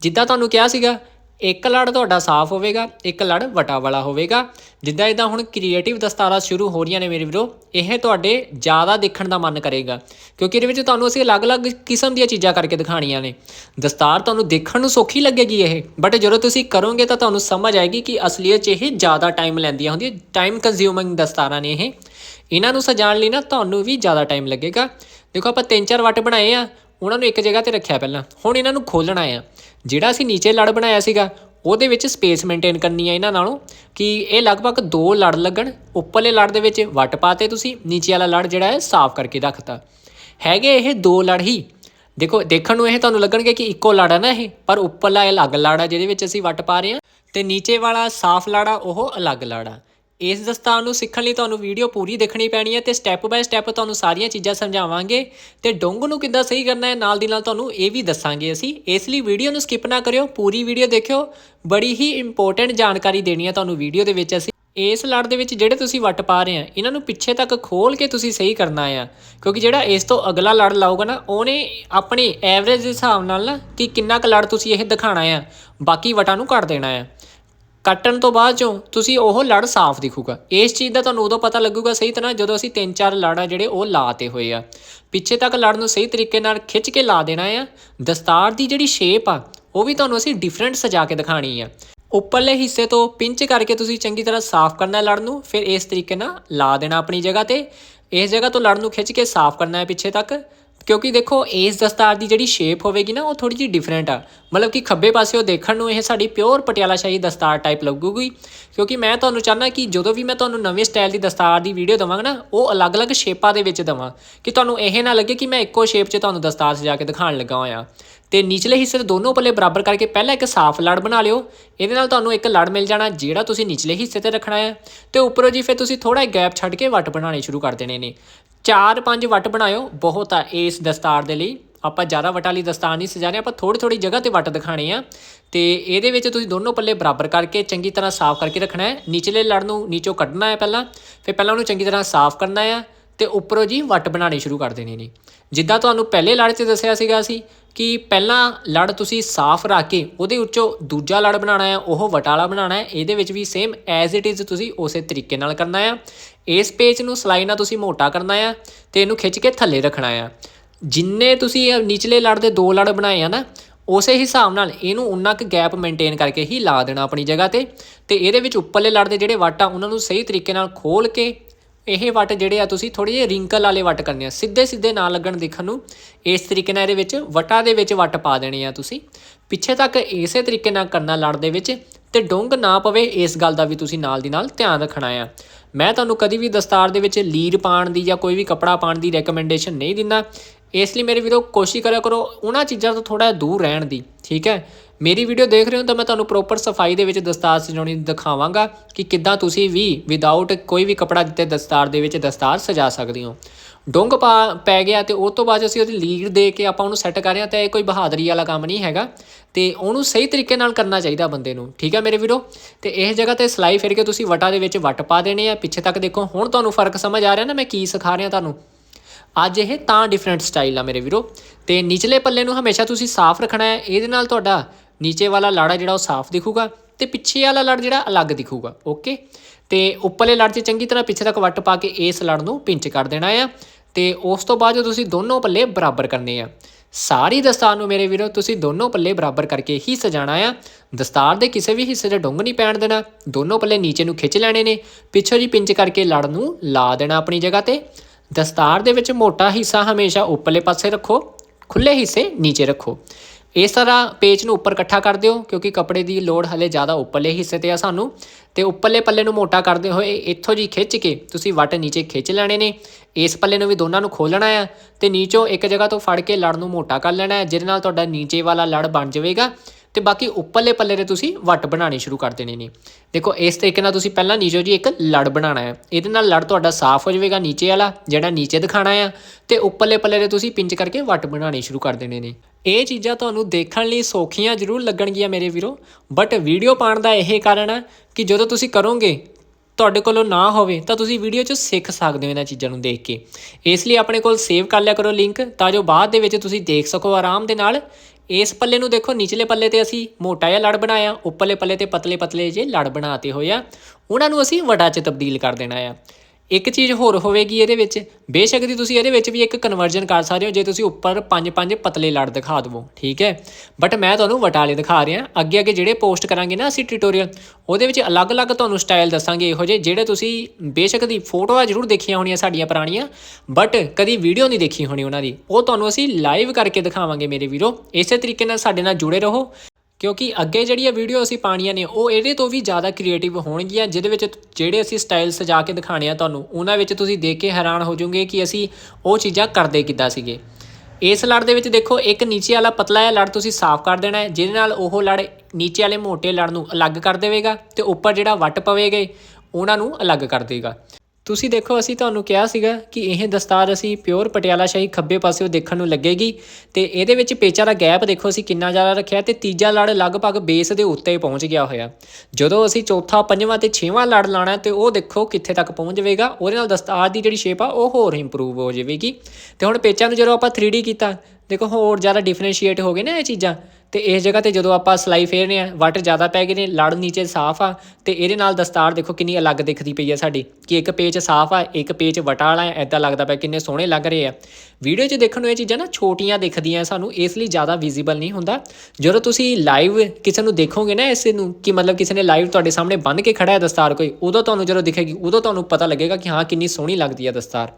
ਜਿੱਦਾਂ ਤੁਹਾਨੂੰ ਕਿਹਾ ਸੀਗਾ ਇੱਕ ਲੜ ਤੁਹਾਡਾ ਸਾਫ਼ ਹੋਵੇਗਾ, ਇੱਕ ਲੜ ਵਟਾ ਵਾਲਾ ਹੋਵੇਗਾ। ਜਿੱਦਾਂ ਇਦਾਂ ਹੁਣ ਕ੍ਰੀਏਟਿਵ ਦਸਤਾਰਾਂ ਸ਼ੁਰੂ ਹੋ ਰਹੀਆਂ ਨੇ ਮੇਰੇ ਵੀਰੋ, ਇਹ ਤੁਹਾਡੇ ਜ਼ਿਆਦਾ ਦੇਖਣ ਦਾ ਮਨ ਕਰੇਗਾ। ਕਿਉਂਕਿ ਇਹਦੇ ਵਿੱਚ ਤੁਹਾਨੂੰ ਅਸੀਂ ਅਲੱਗ-ਅਲੱਗ ਕਿਸਮ ਦੀਆਂ ਚੀਜ਼ਾਂ ਕਰਕੇ ਦਿਖਾਣੀਆਂ ਨੇ। ਦਸਤਾਰ ਤੁਹਾਨੂੰ ਦੇਖਣ ਨੂੰ ਸੌਖੀ ਲੱਗੇਗੀ ਇਹ ਬਟ ਜਦੋਂ ਤੁਸੀਂ ਕਰੋਗੇ ਤਾਂ ਤੁਹਾਨੂੰ ਸਮਝ ਆਏਗੀ ਕਿ ਅਸਲੀਅਤ 'ਚ ਇਹ ਜ਼ਿਆਦਾ ਟਾਈਮ ਲੈਂਦੀਆਂ ਹੁੰਦੀਆਂ ਟਾਈਮ ਕੰਜ਼ਿਊਮਿੰਗ ਦਸਤਾਰਾਂ ਨੇ ਇਹ। ਇਹਨਾਂ ਨੂੰ ਸਜਾਉਣ ਲਈ ਨਾ ਤੁਹਾਨੂੰ ਵੀ ਜ਼ਿਆਦਾ ਟਾਈਮ ਲੱਗੇਗਾ। ਦੇਖੋ ਆਪਾਂ ਤਿੰਨ ਚਾਰ ਵੱਟ ਬਣਾਏ ਆ, ਉਹਨਾਂ ਨੂੰ ਇੱਕ ਜਗ੍ਹਾ ਤੇ ਰੱਖਿਆ ਪਹਿਲਾਂ, ਹੁਣ ਇਹਨਾਂ ਨੂੰ ਖੋਲਣਾ ਆ। ਜਿਹੜਾ ਅਸੀਂ ਨੀਚੇ ਲੜ ਬਣਾਇਆ ਸੀਗਾ, ਉਹਦੇ ਵਿੱਚ ਸਪੇਸ ਮੇਨਟੇਨ ਕਰਨੀ ਹੈ ਇਹਨਾਂ ਨਾਲੋਂ, ਕਿ ਇਹ ਲਗਭਗ ਦੋ ਲੜ ਲੱਗਣ, ਉੱਪਰਲੇ ਲੜ ਦੇ ਵਿੱਚ ਵੱਟ ਪਾਤੇ ਤੁਸੀਂ, ਨੀਚੇ ਵਾਲਾ ਲੜ ਜਿਹੜਾ ਹੈ ਸਾਫ਼ ਕਰਕੇ ਰੱਖਤਾ। ਹੈਗੇ ਇਹ ਦੋ ਲੜ ਹੀ। ਦੇਖੋ, ਦੇਖਣ ਨੂੰ ਇਹ ਤੁਹਾਨੂੰ ਲੱਗਣਗੇ ਕਿ ਇੱਕੋ ਲੜ ਹੈ ਨਾ ਇਹ, ਪਰ ਉੱਪਰਲਾ ਇਹ ਅਲੱਗ ਲੜ ਆ, ਜਿਹਦੇ ਵਿੱਚ ਅਸੀਂ ਵੱਟ ਪਾ ਰਹੇ ਹਾਂ, ਤੇ ਨੀਚੇ ਵਾਲਾ ਸਾਫ਼ ਲੜ ਆ, ਉਹ ਅਲੱਗ ਲੜ ਆ। ਇਸ ਦਸਤਾਰ ਨੂੰ ਸਿੱਖਣ ਲਈ ਤੁਹਾਨੂੰ ਵੀਡੀਓ ਪੂਰੀ ਦੇਖਣੀ ਪੈਣੀ ਹੈ ਤੇ ਸਟੈਪ ਬਾਏ ਸਟੈਪ ਤੁਹਾਨੂੰ ਸਾਰੀਆਂ ਚੀਜ਼ਾਂ ਸਮਝਾਵਾਂਗੇ ਤੇ ਡੋਂਗ ਨੂੰ ਕਿੱਦਾਂ ਸਹੀ ਕਰਨਾ ਹੈ ਨਾਲ ਦੀ ਨਾਲ ਤੁਹਾਨੂੰ ਇਹ ਵੀ ਦੱਸਾਂਗੇ ਅਸੀਂ। ਇਸ ਲਈ ਵੀਡੀਓ ਨੂੰ ਸਕਿਪ ਨਾ ਕਰਿਓ, ਪੂਰੀ ਵੀਡੀਓ ਦੇਖਿਓ। ਬੜੀ ਹੀ ਇੰਪੋਰਟੈਂਟ ਜਾਣਕਾਰੀ ਦੇਣੀ ਹੈ ਤੁਹਾਨੂੰ ਵੀਡੀਓ ਦੇ ਵਿੱਚ ਅਸੀਂ। ਇਸ ਲੜ ਦੇ ਵਿੱਚ ਜਿਹੜੇ ਤੁਸੀਂ ਵੱਟ ਪਾ ਰਹੇ ਆ, ਇਹਨਾਂ ਨੂੰ ਪਿੱਛੇ ਤੱਕ ਖੋਲ ਕੇ ਤੁਸੀਂ ਸਹੀ ਕਰਨਾ ਆ। ਕਿਉਂਕਿ ਜਿਹੜਾ ਇਸ ਤੋਂ ਅਗਲਾ ਲੜ ਲਾਊਗਾ ਨਾ, ਉਹਨੇ ਆਪਣੇ ਐਵਰੇਜ ਦੇ ਹਿਸਾਬ ਨਾਲ ਨਾ ਕਿ ਕਿੰਨਾ ਕੁ ਲੜ ਤੁਸੀਂ ਇਹ ਦਿਖਾਣਾ ਆ। ਬਾਕੀ ਵਟਾਂ ਨੂੰ ਕੱਟ ਦੇਣਾ ਆ। ਕੱਟਣ ਤੋਂ ਬਾਅਦ ਚੋਂ ਤੁਸੀਂ ਉਹ ਲੜ ਸਾਫ਼ ਦਿਖੂਗਾ। ਇਸ ਚੀਜ਼ ਦਾ ਤੁਹਾਨੂੰ ਉਦੋਂ ਪਤਾ ਲੱਗੂਗਾ ਸਹੀ ਤਰ੍ਹਾਂ ਜਦੋਂ ਅਸੀਂ ਤਿੰਨ ਚਾਰ ਲੜ ਆ ਜਿਹੜੇ ਉਹ ਲਾਤੇ ਹੋਏ ਆ। ਪਿੱਛੇ ਤੱਕ ਲੜ ਨੂੰ ਸਹੀ ਤਰੀਕੇ ਨਾਲ ਖਿੱਚ ਕੇ ਲਾ ਦੇਣਾ ਆ। ਦਸਤਾਰ ਦੀ ਜਿਹੜੀ ਸ਼ੇਪ ਆ, ਉਹ ਵੀ ਤੁਹਾਨੂੰ ਅਸੀਂ ਡਿਫਰੈਂਟ ਸਜਾ ਕੇ ਦਿਖਾਣੀ ਆ। ਉੱਪਰਲੇ ਹਿੱਸੇ ਤੋਂ ਪਿੰਚ ਕਰਕੇ ਤੁਸੀਂ ਚੰਗੀ ਤਰ੍ਹਾਂ ਸਾਫ਼ ਕਰਨਾ ਲੜ ਨੂੰ, ਫਿਰ ਇਸ ਤਰੀਕੇ ਨਾਲ ਲਾ ਦੇਣਾ ਆਪਣੀ ਜਗ੍ਹਾ ਤੇ। ਇਸ ਜਗ੍ਹਾ ਤੋਂ ਲੜ ਨੂੰ ਖਿੱਚ ਕੇ ਸਾਫ਼ ਕਰਨਾ ਹੈ ਪਿੱਛੇ ਤੱਕ। ਕਿਉਂਕਿ ਦੇਖੋ, ਇਸ ਦਸਤਾਰ ਦੀ ਜਿਹੜੀ ਸ਼ੇਪ ਹੋਵੇਗੀ ਨਾ, ਉਹ ਥੋੜੀ ਜਿਹੀ ਡਿਫਰੈਂਟ ਆ। ਮਤਲਬ ਕਿ ਖੱਬੇ ਪਾਸਿਓਂ ਦੇਖਣ ਨੂੰ ਇਹ ਸਾਡੀ ਪਿਓਰ ਪਟਿਆਲਾ ਸ਼ਾਹੀ ਦਸਤਾਰ ਟਾਈਪ ਲੱਗੂਗੀ। ਕਿਉਂਕਿ ਮੈਂ ਤੁਹਾਨੂੰ ਚਾਹਨਾ ਕਿ ਜਦੋਂ ਵੀ ਮੈਂ ਤੁਹਾਨੂੰ ਨਵੇਂ ਸਟਾਈਲ ਦੀ ਦਸਤਾਰ ਦੀ ਵੀਡੀਓ ਦਵਾਂਗਾ ਨਾ, ਉਹ ਅਲੱਗ-ਅਲੱਗ ਸ਼ੇਪਾਂ ਦੇ ਵਿੱਚ ਦਵਾਂ। ਕਿ ਤੁਹਾਨੂੰ ਇਹ ਨਾ ਲੱਗੇ ਕਿ ਮੈਂ ਇੱਕੋ ਸ਼ੇਪ 'ਚ ਤੁਹਾਨੂੰ ਦਸਤਾਰ ਸਜਾ ਕੇ ਦਿਖਾਉਣ ਲੱਗਾ ਹੋਇਆ। ਤੇ ਨਿਚਲੇ ਹਿੱਸੇ ਦੇ ਦੋਨੋਂ ਪੱਲੇ ਬਰਾਬਰ ਕਰਕੇ ਪਹਿਲਾਂ ਇੱਕ ਸਾਫ਼ ਲੜ ਬਣਾ ਲਿਓ। ਇਹਦੇ ਨਾਲ ਤੁਹਾਨੂੰ ਇੱਕ ਲੜ ਮਿਲ ਜਾਣਾ, ਜਿਹੜਾ ਤੁਸੀਂ ਨਿਚਲੇ ਹਿੱਸੇ ਤੇ ਰੱਖਣਾ ਹੈ। ਤੇ ਉੱਪਰੋਂ ਜੀ ਫਿਰ ਤੁਸੀਂ ਥੋੜਾ ਗੈਪ ਛੱਡ ਕੇ ਵੱਟ ਬਣਾਉਣੇ ਸ਼ੁਰੂ ਕਰ ਦੇਣੇ ਨੇ। ਚਾਰ ਪੰਜ ਵੱਟ ਬਣਾਇਓ, ਬਹੁਤ ਆ ਇਸ ਦਸਤਾਰ ਦੇ ਲਈ। ਆਪਾਂ ਜ਼ਿਆਦਾ ਵੱਟਾਂ ਲਈ ਦਸਤਾਰ ਨਹੀਂ ਸਜਾ ਰਹੇ ਆਪਾਂ ਥੋੜੀ ਥੋੜੀ ਜਗ੍ਹਾ ਤੇ ਵੱਟ ਦਿਖਾਣੇ ਆ। ਤੇ ਇਹਦੇ ਵਿੱਚ ਤੁਸੀਂ ਦੋਨੋਂ ਪੱਲੇ ਬਰਾਬਰ ਕਰਕੇ ਚੰਗੀ ਤਰ੍ਹਾਂ ਸਾਫ਼ ਕਰਕੇ ਰੱਖਣਾ ਹੈ। ਨੀਚਲੇ ਲੜ ਨੂੰ ਨੀਚੋਂ ਕੱਢਣਾ ਹੈ ਪਹਿਲਾਂ, ਫਿਰ ਪਹਿਲਾਂ ਉਹਨੂੰ ਚੰਗੀ ਤਰ੍ਹਾਂ ਸਾਫ਼ ਕਰਨਾ ਹੈ ਤੇ ਉੱਪਰੋਂ ਜੀ ਵੱਟ ਬਣਾਉਣੇ ਸ਼ੁਰੂ ਕਰ ਦੇਣੇ ਨੇ। ਜਿੱਦਾਂ ਤੁਹਾਨੂੰ ਪਹਿਲੇ ਲੜ 'ਚ ਦੱਸਿਆ ਸੀਗਾ ਸੀ ਕਿ ਪਹਿਲਾਂ ਲੜ ਤੁਸੀਂ ਸਾਫ਼ ਰੱਖ ਕੇ ਉਹਦੇ ਉੱਚੋਂ ਦੂਜਾ ਲੜ ਬਣਾਉਣਾ ਹੈ, ਉਹ ਵਟਾਲਾ ਬਣਾਉਣਾ ਹੈ। ਇਹਦੇ ਵਿੱਚ ਵੀ ਸੇਮ ਐਜ਼ ਇਟ ਇਜ਼ ਤੁਸੀਂ ਉਸੇ ਤਰੀਕੇ ਨਾਲ ਕਰਨਾ ਹੈ ਇਸ ਪੇਜ ਨੂੰ ਸਲਾਈ ਨਾਲ ਤੁਸੀਂ ਮੋਟਾ ਕਰਨਾ ਆ ਤੇ ਇਹਨੂੰ ਖਿੱਚ ਕੇ ਥੱਲੇ ਰੱਖਣਾ ਆ। ਜਿੰਨੇ ਤੁਸੀਂ ਇਹ ਨਿਚਲੇ ਲੜ ਦੇ ਦੋ ਲੜ ਬਣਾਏ ਆ ਨਾ, ਉਸੇ ਹਿਸਾਬ ਨਾਲ ਇਹਨੂੰ ਉਨਾ ਕੁ ਗੈਪ ਮੇਨਟੇਨ ਕਰਕੇ ਹੀ ਲਾ ਦੇਣਾ ਆਪਣੀ ਜਗ੍ਹਾ ਤੇ ਤੇ ਇਹਦੇ ਵਿੱਚ ਉੱਪਰਲੇ ਲੜ ਦੇ ਜਿਹੜੇ ਵੱਟ ਆ, ਉਹਨਾਂ ਨੂੰ ਸਹੀ ਤਰੀਕੇ ਨਾਲ ਖੋਲ ਕੇ ਇਹ ਵੱਟ ਜਿਹੜੇ ਆ ਤੁਸੀਂ ਥੋੜੇ ਜਿਹੇ ਰਿੰਕਲ ਵਾਲੇ ਵੱਟ ਕਰਨੇ ਆ, ਸਿੱਧੇ ਸਿੱਧੇ ਨਾ ਲੱਗਣ ਦੇਖਣ ਨੂੰ, ਇਸ ਤਰੀਕੇ ਨਾਲ ਇਹਦੇ ਵਿੱਚ ਵਟਾਂ ਦੇ ਵਿੱਚ ਵੱਟ ਪਾ ਦੇਣੇ ਆ ਤੁਸੀਂ। ਪਿੱਛੇ ਤੱਕ ਇਸੇ ਤਰੀਕੇ ਨਾਲ ਕਰਨਾ ਲੜ ਦੇ ਵਿੱਚ ਤੇ ਡੁੰਗ ਨਾ ਪਵੇ ਇਸ ਗੱਲ ਦਾ ਵੀ ਤੁਸੀਂ ਨਾਲ ਦੀ ਨਾਲ ਧਿਆਨ ਰੱਖਣਾ ਆ। ਮੈਂ ਤੁਹਾਨੂੰ ਕਦੀ ਵੀ ਦਸਤਾਰ ਦੇ ਵਿੱਚ ਲੀਰ ਪਾਣ ਦੀ ਜਾਂ ਕੋਈ ਵੀ ਕਪੜਾ ਪਾਣ ਦੀ ਰეკਮੈਂਡੇਸ਼ਨ ਨਹੀਂ ਦਿੰਦਾ। ਇਸ ਲਈ ਮੇਰੇ ਵੀਰੋ ਕੋਸ਼ਿਸ਼ ਕਰਿਆ ਕਰੋ ਉਹਨਾਂ ਚੀਜ਼ਾਂ ਤੋਂ ਥੋੜਾ ਦੂਰ ਰਹਿਣ ਦੀ, ਠੀਕ ਹੈ? ਮੇਰੀ ਵੀਡੀਓ ਦੇਖ ਰਹੇ ਹੋ ਤਾਂ ਮੈਂ ਤੁਹਾਨੂੰ ਪ੍ਰੋਪਰ ਸਫ਼ਾਈ ਦੇ ਵਿੱਚ ਦਸਤਾਰ ਸਜਾਉਣੀ ਦਿਖਾਵਾਂਗਾ ਕਿ ਕਿੱਦਾਂ ਤੁਸੀਂ ਵੀ ਵਿਦਆਊਟ ਕੋਈ ਵੀ ਕਪੜਾ ਦਿੱਤੇ ਦਸਤਾਰ ਦੇ ਵਿੱਚ ਦਸਤਾਰ ਸਜਾ ਸਕਦੇ ਹੋ। ਡੁੰਗ ਪਾ ਪੈ ਗਿਆ ਤੇ ਉਸ ਤੋਂ ਬਾਅਦ ਅਸੀਂ ਉਹਦੀ ਲੀਡ ਦੇ ਕੇ ਆਪਾਂ ਉਹਨੂੰ ਸੈੱਟ ਕਰ ਰਹੇ ਹਾਂ ਤਾਂ ਇਹ ਕੋਈ ਬਹਾਦਰੀ ਵਾਲਾ ਕੰਮ ਨਹੀਂ ਹੈਗਾ ਤੇ ਉਹਨੂੰ ਸਹੀ ਤਰੀਕੇ ਨਾਲ ਕਰਨਾ ਚਾਹੀਦਾ ਬੰਦੇ ਨੂੰ। ਠੀਕ ਹੈ ਮੇਰੇ ਵੀਰੋ? ਤੇ ਇਹ ਜਗ੍ਹਾ ਤੇ ਸਲਾਈ ਫਿਰ ਕੇ ਤੁਸੀਂ ਵਟਾ ਦੇ ਵਿੱਚ ਵੱਟ ਪਾ ਦੇਣੇ ਆ। ਪਿੱਛੇ ਤੱਕ ਦੇਖੋ, ਹੁਣ ਤੁਹਾਨੂੰ ਫ਼ਰਕ ਸਮਝ ਆ ਰਿਹਾ ਨਾ ਮੈਂ ਕੀ ਸਿਖਾ ਰਿਹਾ ਤੁਹਾਨੂੰ। ਅੱਜ ਇਹ ਤਾਂ ਡਿਫਰੈਂਟ ਸਟਾਈਲ ਆ ਮੇਰੇ ਵੀਰੋ। ਤੇ ਨਿਚਲੇ ਪੱਲੇ ਨੂੰ ਹਮੇਸ਼ਾ ਤੁਸੀਂ ਸਾਫ਼ ਰੱਖਣਾ ਹੈ। ਇਹਦੇ ਨਾਲ ਤੁਹਾਡਾ ਨੀਚੇ ਵਾਲਾ ਲਾੜਾ ਜਿਹੜਾ ਉਹ ਸਾਫ਼ ਦਿਖੂਗਾ ਤੇ ਪਿੱਛੇ ਵਾਲਾ ਲੜ ਜਿਹੜਾ ਅਲੱਗ ਦਿਖੂਗਾ। ਓਕੇ? ਤੇ ਉੱਪਰਲੇ ਲੜ 'ਚ ਚੰਗੀ ਤਰ੍ਹਾਂ ਪਿੱਛੇ ਤੱਕ ਵੱਟ ਪਾ ਕੇ ਇਸ ਲੜ ਨੂੰ ਪਿੰਚ ਕਰ ਦੇਣਾ ਆ। ਤੇ ਉਸ ਤੋਂ ਬਾਅਦ ਜੋ ਤੁਸੀਂ ਦੋਨੋਂ ਪੱਲੇ ਬਰਾਬਰ ਕਰਨੇ ਆ। ਸਾਰੀ ਦਸਤਾਰ ਨੂੰ ਮੇਰੇ ਵੀਰੋ, ਤੁਸੀਂ ਦੋਨੋਂ ਪੱਲੇ ਬਰਾਬਰ ਕਰਕੇ ਹੀ ਸਜਾਣਾ ਆ। ਦਸਤਾਰ ਦੇ ਕਿਸੇ ਵੀ ਹਿੱਸੇ 'ਤੇ ਡੁੰਗ ਨਹੀਂ ਪੈਣ ਦੇਣਾ। ਦੋਨੋਂ ਪੱਲੇ ਨੀਚੇ ਨੂੰ ਖਿੱਚ ਲੈਣੇ ਨੇ। ਪਿੱਛੋਂ ਜੀ ਪਿੰਚ ਕਰਕੇ ਲੜ ਨੂੰ ਲਾ ਦੇਣਾ ਆਪਣੀ ਜਗ੍ਹਾ ਤੇ। ਦਸਤਾਰ ਦੇ ਵਿੱਚ ਮੋਟਾ ਹਿੱਸਾ ਹਮੇਸ਼ਾ ਉੱਪਰਲੇ ਪਾਸੇ ਰੱਖੋ। ਖੁੱਲੇ ਹਿੱਸੇ ਨੀਚੇ ਰੱਖੋ। ਇਸ ਤਰ੍ਹਾਂ ਪੇਚ ਨੂੰ ਉੱਪਰ ਇਕੱਠਾ ਕਰ ਦਿਓ, ਕਿਉਂਕਿ ਕੱਪੜੇ ਦੀ ਲੋਡ ਹਲੇ ਜ਼ਿਆਦਾ ਉੱਪਰਲੇ ਹਿੱਸੇ ਤੇ ਆ ਸਾਨੂੰ। ਤੇ ਉੱਪਰਲੇ ਪੱਲੇ ਨੂੰ ਮੋਟਾ ਕਰਦੇ ਹੋਏ ਇੱਥੋਂ ਜੀ ਖਿੱਚ ਕੇ ਤੁਸੀਂ ਵੱਟ ਨੀਚੇ ਖਿੱਚ ਲੈਣੇ ਨੇ। ਇਸ ਪੱਲੇ ਨੂੰ ਵੀ ਦੋਨਾਂ ਨੂੰ ਖੋਲਣਾ ਆ ਤੇ ਨੀਚੋਂ ਇੱਕ ਜਗ੍ਹਾ ਤੋਂ ਫੜ ਕੇ ਲੜ ਨੂੰ ਮੋਟਾ ਕਰ ਲੈਣਾ ਹੈ, ਜਿਹਦੇ ਨਾਲ ਤੁਹਾਡਾ ਨੀਚੇ ਵਾਲਾ ਲੜ ਬਣ ਜਾਵੇਗਾ। ਤੇ ਬਾਕੀ ਉੱਪਰਲੇ ਪੱਲੇ ਦੇ ਤੁਸੀਂ ਵੱਟ ਬਣਾਉਣੇ ਸ਼ੁਰੂ ਕਰ ਦੇਣੇ ਨੇ। ਦੇਖੋ, ਇਸ ਤਰੀਕੇ ਨਾਲ ਤੁਸੀਂ ਪਹਿਲਾਂ ਨੀਚੋ ਜੀ ਇੱਕ ਲੜ ਬਣਾਉਣਾ ਹੈ। ਇਹਦੇ ਨਾਲ ਲੜ ਤੁਹਾਡਾ ਸਾਫ਼ ਹੋ ਜਾਵੇਗਾ ਨੀਚੇ ਵਾਲਾ, ਜਿਹੜਾ ਨੀਚੇ ਦਿਖਾਣਾ ਆ। ਤੇ ਉੱਪਰਲੇ ਪੱਲੇ ਦੇ ਤੁਸੀਂ ਪਿੰਚ ਕਰਕੇ ਵੱਟ ਬਣਾਉਣੇ ਸ਼ੁਰੂ ਕਰ ਦੇਣੇ ਨੇ। ਇਹ ਚੀਜ਼ਾਂ ਤੁਹਾਨੂੰ ਦੇਖਣ ਲਈ ਸੌਖੀਆਂ ਜ਼ਰੂਰ ਲੱਗਣਗੀਆਂ ਮੇਰੇ ਵੀਰੋ। ਬਟ ਵੀਡੀਓ ਪਾਉਣ ਦਾ ਇਹ ਕਾਰਨ ਹੈ ਕਿ ਜਦੋਂ ਤੁਸੀਂ ਕਰੋਗੇ, ਤੁਹਾਡੇ ਕੋਲੋਂ ਨਾ ਹੋਵੇ, ਤਾਂ ਤੁਸੀਂ ਵੀਡੀਓ 'ਚ ਸਿੱਖ ਸਕਦੇ ਹੋ ਇਹਨਾਂ ਚੀਜ਼ਾਂ ਨੂੰ ਦੇਖ ਕੇ। ਇਸ ਲਈ ਆਪਣੇ ਕੋਲ ਸੇਵ ਕਰ ਲਿਆ ਕਰੋ ਲਿੰਕ, ਤਾਂ ਜੋ ਬਾਅਦ ਦੇ ਵਿੱਚ ਤੁਸੀਂ ਦੇਖ ਸਕੋ ਆਰਾਮ ਦੇ ਨਾਲ ਇਸ ਪੱਲੇ ਨੂੰ ਦੇਖੋ, ਨਿਚਲੇ ਪੱਲੇ ਤੇ ਅਸੀਂ ਮੋਟਾ ਜਿਹਾ ਲੜ ਬਣਾਇਆ, ਉੱਪਰਲੇ ਪੱਲੇ ਤੇ ਪਤਲੇ ਪਤਲੇ ਜੇ ਲੜ ਬਣਾਤੇ ਹੋਏ ਆ। ਉਹਨਾਂ ਨੂੰ ਅਸੀਂ ਵਟਾ 'ਚ ਤਬਦੀਲ ਕਰ ਦੇਣਾ ਆ। ਇੱਕ ਚੀਜ਼ ਹੋਰ ਹੋਵੇਗੀ ਇਹਦੇ ਵਿੱਚ, ਬੇਸ਼ੱਕ ਦੀ ਤੁਸੀਂ ਇਹਦੇ ਵਿੱਚ ਵੀ ਇੱਕ ਕਨਵਰਜਨ ਕਰ ਸਕਦੇ ਹੋ, ਜੇ ਤੁਸੀਂ ਉੱਪਰ ਪੰਜ ਪੰਜ ਪਤਲੇ ਲੜ ਦਿਖਾ ਦਵੋ, ਠੀਕ ਹੈ? ਬਟ ਮੈਂ ਤੁਹਾਨੂੰ ਵਟਾਲੇ ਦਿਖਾ ਰਿਹਾ, ਅੱਗੇ ਅੱਗੇ ਜਿਹੜੇ ਪੋਸਟ ਕਰਾਂਗੇ ਨਾ ਅਸੀਂ ਟਿਊਟੋਰੀਅਲ ਉਹਦੇ ਵਿੱਚ ਅਲੱਗ-ਅਲੱਗ ਤੁਹਾਨੂੰ ਸਟਾਈਲ ਦੱਸਾਂਗੇ ਇਹੋ ਜਿਹੇ, ਜਿਹੜੇ ਤੁਸੀਂ ਬੇਸ਼ੱਕ ਦੀ ਫੋਟੋਆਂ ਜ਼ਰੂਰ ਦੇਖੀਆਂ ਹੋਣੀਆਂ ਸਾਡੀਆਂ ਪੁਰਾਣੀਆਂ ਬਟ ਕਦੀ ਵੀਡੀਓ ਨਹੀਂ ਦੇਖੀ ਹੋਣੀ ਉਹਨਾਂ ਦੀ। ਉਹ ਤੁਹਾਨੂੰ ਅਸੀਂ ਲਾਈਵ ਕਰਕੇ ਦਿਖਾਵਾਂਗੇ ਮੇਰੇ ਵੀਰੋ। ਇਸੇ ਤਰੀਕੇ ਨਾਲ ਸਾਡੇ ਨਾਲ ਜੁੜੇ ਰਹੋ। ਕਿਉਂਕਿ ਅੱਗੇ ਜਿਹੜੀਆਂ ਵੀਡੀਓ ਅਸੀਂ ਪਾਣੀਆਂ ਨੇ, ਉਹ ਇਹਦੇ ਤੋਂ ਵੀ ਜ਼ਿਆਦਾ ਕ੍ਰੀਏਟਿਵ ਹੋਣਗੀਆਂ, ਜਿਹਦੇ ਵਿੱਚ ਜਿਹੜੇ ਅਸੀਂ ਸਟਾਈਲ ਸਜਾ ਕੇ ਦਿਖਾਣੇ ਆ ਤੁਹਾਨੂੰ, ਉਹਨਾਂ ਵਿੱਚ ਤੁਸੀਂ ਦੇਖ ਕੇ ਹੈਰਾਨ ਹੋ ਜਾਓਗੇ ਕਿ ਅਸੀਂ ਉਹ ਚੀਜ਼ਾਂ ਕਰਦੇ ਕਿੱਦਾਂ ਸੀਗੇ। ਇਸ ਲੜ ਦੇ ਵਿੱਚ ਦੇਖੋ, ਇੱਕ ਨੀਚੇ ਵਾਲਾ ਪਤਲਾ ਜਿਹਾ ਲੜ ਤੁਸੀਂ ਸਾਫ਼ ਕਰ ਦੇਣਾ ਹੈ, ਜਿਹਦੇ ਨਾਲ ਉਹ ਲੜ ਨੀਚੇ ਵਾਲੇ ਮੋਟੇ ਲੜ ਨੂੰ ਅਲੱਗ ਕਰ ਦੇਵੇਗਾ ਤੇ ਉੱਪਰ ਜਿਹੜਾ ਵੱਟ ਪਵੇਗਾ, ਉਹਨਾਂ ਨੂੰ ਅਲੱਗ ਕਰ ਦੇਗਾ ਤੁਸੀਂ ਦੇਖੋ, ਅਸੀਂ ਤੁਹਾਨੂੰ ਕਿਹਾ ਸੀਗਾ ਕਿ ਇਹ ਦਸਤਾਰ ਅਸੀਂ ਪਿਓਰ ਪਟਿਆਲਾ ਸ਼ਾਹੀ ਖੱਬੇ ਪਾਸਿਓ ਦੇਖਣ ਨੂੰ ਲੱਗੇਗੀ ਤੇ ਇਹਦੇ ਵਿੱਚ ਪੇਚਾਂ ਦਾ ਗੈਪ ਦੇਖੋ, ਅਸੀਂ ਕਿੰਨਾ ਜ਼ਿਆਦਾ ਰੱਖਿਆ ਤੇ ਤੀਜਾ ਲੜ ਲਗਭਗ ਬੇਸ ਦੇ ਉੱਤੇ ਪਹੁੰਚ ਗਿਆ ਹੋਇਆ। ਜਦੋਂ ਅਸੀਂ ਚੌਥਾ, ਪੰਜਵਾਂ ਤੇ ਛੇਵਾਂ ਲੜ ਲਾਣਾ ਤੇ ਉਹ ਦੇਖੋ ਕਿੱਥੇ ਤੱਕ ਪਹੁੰਚ ਜਾਵੇਗਾ, ਉਹਦੇ ਨਾਲ ਦਸਤਾਰ ਦੀ ਜਿਹੜੀ ਸ਼ੇਪ ਆ, ਉਹ ਹੋਰ ਇੰਪਰੂਵ ਹੋ ਜਾਵੇਗੀ। ਤੇ ਹੁਣ ਪੇਚਾਂ ਨੂੰ ਜਦੋਂ ਆਪਾਂ 3D ਕੀਤਾ, ਦੇਖੋ ਹੋਰ ਜ਼ਿਆਦਾ ਡਿਫਰੈਂਸ਼ੀਏਟ ਹੋ ਗਏ ਨਾ ਇਹ ਚੀਜ਼ਾਂ। ਤੇ ਇਸ ਜਗ੍ਹਾ ਤੇ ਜਦੋਂ ਆਪਾਂ ਸਲਾਈ ਫੇਰਨੇ ਆ ਵਾਟਰ ਜ਼ਿਆਦਾ ਪੈ ਗਏ ਨੇ, ਲੜ ਨੀਚੇ ਸਾਫ਼ ਆ, ਤੇ ਇਹਦੇ ਨਾਲ ਦਸਤਾਰ ਦੇਖੋ ਕਿੰਨੀ ਅਲੱਗ ਦਿਖਦੀ ਪਈ ਆ ਸਾਡੀ, ਕਿ ਇੱਕ ਪੇਚ ਸਾਫ਼ ਆ, ਇੱਕ ਪੇਚ ਵਟਾ ਵਾਲਾ ਹੈ ਐਦਾਂ ਲੱਗਦਾ ਪਿਆ ਕਿੰਨੇ ਸੋਹਣੇ ਲੱਗ ਰਹੇ ਆ। ਵੀਡੀਓ 'ਚ ਦੇਖਣ ਨੂੰ ਇਹ ਚੀਜ਼ਾਂ ਨਾ ਛੋਟੀਆਂ ਦਿਖਦੀਆਂ ਸਾਨੂੰ, ਇਸ ਲਈ ਜ਼ਿਆਦਾ ਵਿਜ਼ੀਬਲ ਨਹੀਂ ਹੁੰਦਾ। ਜਦੋਂ ਤੁਸੀਂ ਲਾਈਵ ਕਿਸੇ ਨੂੰ ਦੇਖੋਗੇ ਨਾ ਇਸ ਨੂੰ, ਕਿ ਮਤਲਬ ਕਿਸੇ ਨੇ ਲਾਈਵ ਤੁਹਾਡੇ ਸਾਹਮਣੇ ਬੰਨ ਕੇ ਖੜਾ ਹੈ ਦਸਤਾਰ ਕੋਈ, ਉਦੋਂ ਤੁਹਾਨੂੰ ਜਦੋਂ ਦਿਖੇਗੀ, ਉਦੋਂ ਤੁਹਾਨੂੰ ਪਤਾ ਲੱਗੇਗਾ ਕਿ ਹਾਂ ਕਿੰਨੀ ਸੋਹਣੀ ਲੱਗਦੀ ਹੈ ਦਸਤਾਰ।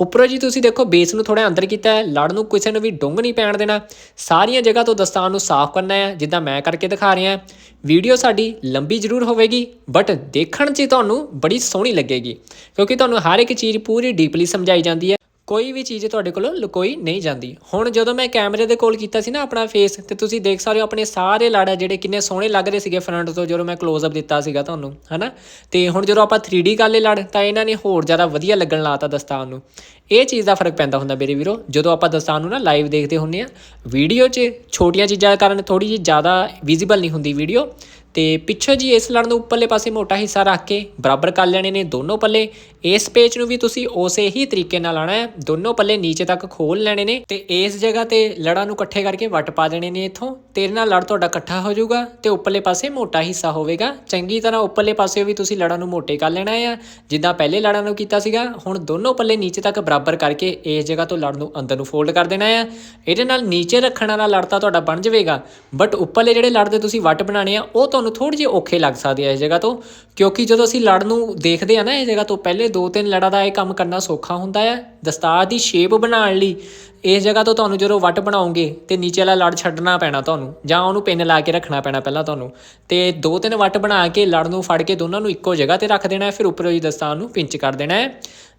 ਉੱਪਰੋਂ ਜੀ ਤੁਸੀਂ ਦੇਖੋ ਬੇਸ ਨੂੰ ਥੋੜਾ ਅੰਦਰ ਕੀਤਾ ਹੈ, ਲੜ ਨੂੰ ਕਿਸੇ ਨੂੰ ਵੀ ਡੁੰਗ ਨਹੀਂ ਪੈਣ ਦੇਣਾ। ਸਾਰੀਆਂ ਜਗ੍ਹਾ ਤੋਂ ਦਸਤਾਨ ਨੂੰ ਸਾਫ਼ ਕਰਨਾ ਹੈ, ਜਿੱਦਾਂ ਮੈਂ ਕਰਕੇ ਦਿਖਾ ਰਿਹਾ ਵੀਡੀਓ ਸਾਡੀ ਲੰਬੀ ਜ਼ਰੂਰ ਹੋਵੇਗੀ ਬਟ ਦੇਖਣ 'ਚ ਤੁਹਾਨੂੰ ਬੜੀ ਸੋਹਣੀ ਲੱਗੇਗੀ, ਕਿਉਂਕਿ ਤੁਹਾਨੂੰ ਹਰ ਇੱਕ ਚੀਜ਼ ਪੂਰੀ ਡੀਪਲੀ ਸਮਝਾਈ ਜਾਂਦੀ ਹੈ। ਕੋਈ ਵੀ ਚੀਜ਼ ਤੁਹਾਡੇ ਕੋਲੋਂ ਲੁਕੋਈ ਨਹੀਂ ਜਾਂਦੀ। ਹੁਣ ਜਦੋਂ ਮੈਂ ਕੈਮਰੇ ਦੇ ਕੋਲ ਕੀਤਾ ਸੀ ਨਾ ਆਪਣਾ ਫੇਸ ਤੇ ਤੁਸੀਂ ਦੇਖ ਸਕਦੇ ਹੋ ਆਪਣੇ ਸਾਰੇ ਲਾੜਾ ਜਿਹੜੇ ਕਿੰਨੇ ਸੋਹਣੇ ਲੱਗ ਰਹੇ ਸੀਗੇ ਫਰੰਟ ਤੋਂ ਜਦੋਂ ਮੈਂ ক্লোਜ਼ ਅਪ ਦਿੱਤਾ ਸੀਗਾ ਤੁਹਾਨੂੰ, ਹਨਾ? ਤੇ ਹੁਣ ਜਦੋਂ ਆਪਾਂ 3D ਕਰ ਲਏ ਲੜ, ਤਾਂ ਇਹਨਾਂ ਨੇ ਹੋਰ ਜ਼ਿਆਦਾ ਵਧੀਆ ਲੱਗਣ ਲਾਤਾ ਦਸਤਾਨ ਨੂੰ। ਇਹ ਚੀਜ਼ ਦਾ ਫ਼ਰਕ ਪੈਂਦਾ ਹੁੰਦਾ ਮੇਰੇ ਵੀਰੋ, ਜਦੋਂ ਆਪਾਂ ਦਸਤਾਨ ਨੂੰ ਨਾ ਲਾਈਵ ਦੇਖਦੇ ਹੁੰਨੇ ਆ ਵੀਡੀਓ 'ਚ ਛੋਟੀਆਂ ਚੀਜ਼ਾਂ ਕਾਰਨ ਥੋੜੀ ਜਿਹੀ ਜ਼ਿਆਦਾ ਵਿਜ਼ੀਬਲ ਨਹੀਂ ਹੁੰਦੀ ਵੀਡੀਓ ਤੇ ਪਿੱਛੋਂ ਜੀ ਇਸ ਲੜ ਨੂੰ ਉੱਪਰਲੇ ਪਾਸੇ ਮੋਟਾ ਹਿੱਸਾ ਰੱਖ ਕੇ ਬਰਾਬਰ ਕਰ ਲੈਣੇ ਨੇ ਦੋਨੋਂ ਪੱਲੇ ਇਸ ਪੇਚ ਨੂੰ ਵੀ ਤੁਸੀਂ ਉਸੇ ਹੀ ਤਰੀਕੇ ਨਾਲ ਲਾਣਾ ਹੈ। ਦੋਨੋਂ ਪੱਲੇ ਨੀਚੇ ਤੱਕ ਖੋਲ ਲੈਣੇ ਨੇ ਤੇ ਇਸ ਜਗ੍ਹਾ ਤੇ ਲੜਾਂ ਨੂੰ ਇਕੱਠੇ ਕਰਕੇ ਵੱਟ ਪਾ ਦੇਣੇ ਨੇ ਇੱਥੋਂ। ਤੇਰੇ ਨਾਲ ਲੜ ਤੁਹਾਡਾ ਇਕੱਠਾ ਹੋ ਜਾਊਗਾ ਤੇ ਉੱਪਰਲੇ ਪਾਸੇ ਮੋਟਾ ਹਿੱਸਾ ਹੋਵੇਗਾ। ਚੰਗੀ ਤਰ੍ਹਾਂ ਉੱਪਰਲੇ ਪਾਸੇ ਵੀ ਤੁਸੀਂ ਲੜਾਂ ਨੂੰ ਮੋਟੇ ਕਰ ਲੈਣਾ ਹੈ ਜਿੱਦਾਂ ਪਹਿਲੇ ਲੜਾਂ ਨੂੰ ਕੀਤਾ ਸੀਗਾ, ਹੁਣ ਦੋਨੋਂ ਪੱਲੇ ਨੀਚੇ ਤੱਕ ਬਰਾਬਰ ਕਰਕੇ ਇਸ ਜਗ੍ਹਾ ਤੋਂ ਲੜ ਨੂੰ ਅੰਦਰ ਨੂੰ ਫੋਲਡ ਕਰ ਦੇਣਾ ਹੈ ਇਹਦੇ ਨਾਲ ਨੀਚੇ ਰੱਖਣ ਵਾਲਾ ਲੜ ਤਾਂ ਤੁਹਾਡਾ ਬਣ ਜਾਵੇਗਾ ਬਟ ਉੱਪਰਲੇ ਜਿਹੜੇ ਲੜ ਦੇ ਤੁਸੀਂ ਵੱਟ ਬਣਾਣੇ ਆ, ਉਹ ਤੁਹਾਨੂੰ ਥੋੜੇ ਜਿਹੇ ਔਖੇ ਲੱਗ ਸਕਦੇ ਆ ਇਸ ਜਗ੍ਹਾ ਤੋਂ। ਕਿਉਂਕਿ ਜਦੋਂ ਅਸੀਂ ਲੜ ਨੂੰ ਦੇਖਦੇ ਆ ਨਾ, ਇਸ ਜਗ੍ਹਾ ਤੋਂ ਪਹਿਲੇ ਦੋ ਤਿੰਨ ਲੜਾਂ ਦਾ ਇਹ ਕੰਮ ਕਰਨਾ ਸੌਖਾ ਹੁੰਦਾ ਹੈ ਦਸਤਾਰ ਦੀ ਸ਼ੇਪ ਬਣਾਉਣ ਲਈ ਇਸ ਜਗ੍ਹਾ ਤੋਂ ਤੁਹਾਨੂੰ ਜਦੋਂ ਵੱਟ ਬਣਾਉਂਗੇ ਤੇ ਨੀਚੇ ਵਾਲਾ ਲੜ ਛੱਡਣਾ ਪੈਣਾ ਤੁਹਾਨੂੰ, ਜਾਂ ਉਹਨੂੰ ਪਿੰਨ ਲਾ ਕੇ ਰੱਖਣਾ ਪੈਣਾ ਪਹਿਲਾਂ ਤੁਹਾਨੂੰ, ਤੇ ਦੋ ਤਿੰਨ ਵੱਟ ਬਣਾ ਕੇ ਲੜ ਨੂੰ ਫੜ ਕੇ ਦੋਨਾਂ ਨੂੰ ਇੱਕੋ ਜਗ੍ਹਾ ਤੇ ਰੱਖ ਦੇਣਾ ਹੈ, ਫਿਰ ਉੱਪਰੋਂ ਦੀ ਦਸਤਾਰ ਨੂੰ ਪਿੰਚ ਕਰ ਦੇਣਾ ਹੈ।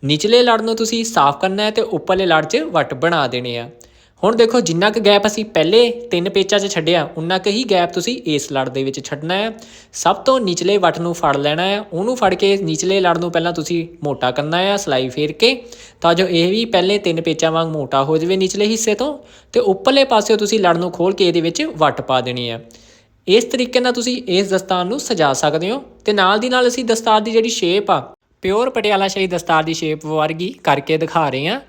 ਨੀਚਲੇ ਲੜ ਨੂੰ ਤੁਸੀਂ ਸਾਫ਼ ਕਰਨਾ ਹੈ ਤੇ ਉੱਪਰਲੇ ਲੜ 'ਚ ਵੱਟ ਬਣਾ ਦੇਣੇ ਆ। ਹੁਣ ਦੇਖੋ, ਜਿੰਨਾ ਕੁ ਗੈਪ ਅਸੀਂ ਪਹਿਲੇ ਤਿੰਨ ਪੇਚਾਂ 'ਚ ਛੱਡਿਆ, ਉਨਾ ਕੁ ਹੀ ਗੈਪ ਤੁਸੀਂ ਇਸ ਲੜ ਦੇ ਵਿੱਚ ਛੱਡਣਾ ਹੈ। ਸਭ ਤੋਂ ਨਿਚਲੇ ਵੱਟ ਨੂੰ ਫੜ ਲੈਣਾ ਹੈ। ਉਹਨੂੰ ਫੜ ਕੇ ਨਿਚਲੇ ਲੜ ਨੂੰ ਪਹਿਲਾਂ ਤੁਸੀਂ ਮੋਟਾ ਕਰਨਾ ਹੈ, ਸਲਾਈ ਫੇਰ ਕੇ। ਤਾਂ ਜੋ ਇਹ ਵੀ ਪਹਿਲੇ ਤਿੰਨ ਪੇਚਾਂ ਵਾਂਗ ਮੋਟਾ ਹੋ ਜਾਵੇ ਨਿਚਲੇ ਹਿੱਸੇ ਤੋਂ, ਤੇ ਉੱਪਰਲੇ ਪਾਸਿਓਂ ਤੁਸੀਂ ਲੜ ਨੂੰ ਖੋਲ ਕੇ ਇਹਦੇ ਵਿੱਚ ਵੱਟ ਪਾ ਦੇਣੀ ਹੈ। ਇਸ ਤਰੀਕੇ ਨਾਲ ਤੁਸੀਂ ਇਸ ਦਸਤਾਰ ਨੂੰ ਸਜਾ ਸਕਦੇ ਹੋ। ਤੇ ਨਾਲ ਦੀ ਨਾਲ ਅਸੀਂ ਦਸਤਾਰ ਦੀ ਜਿਹੜੀ ਸ਼ੇਪ ਆ ਪਿਓਰ ਪਟਿਆਲਾ ਸ਼ਾਹੀ ਦਸਤਾਰ ਦੀ ਸ਼ੇਪ ਵਰਗੀ ਕਰਕੇ ਦਿਖਾ ਰਹੇ ਹਾਂ।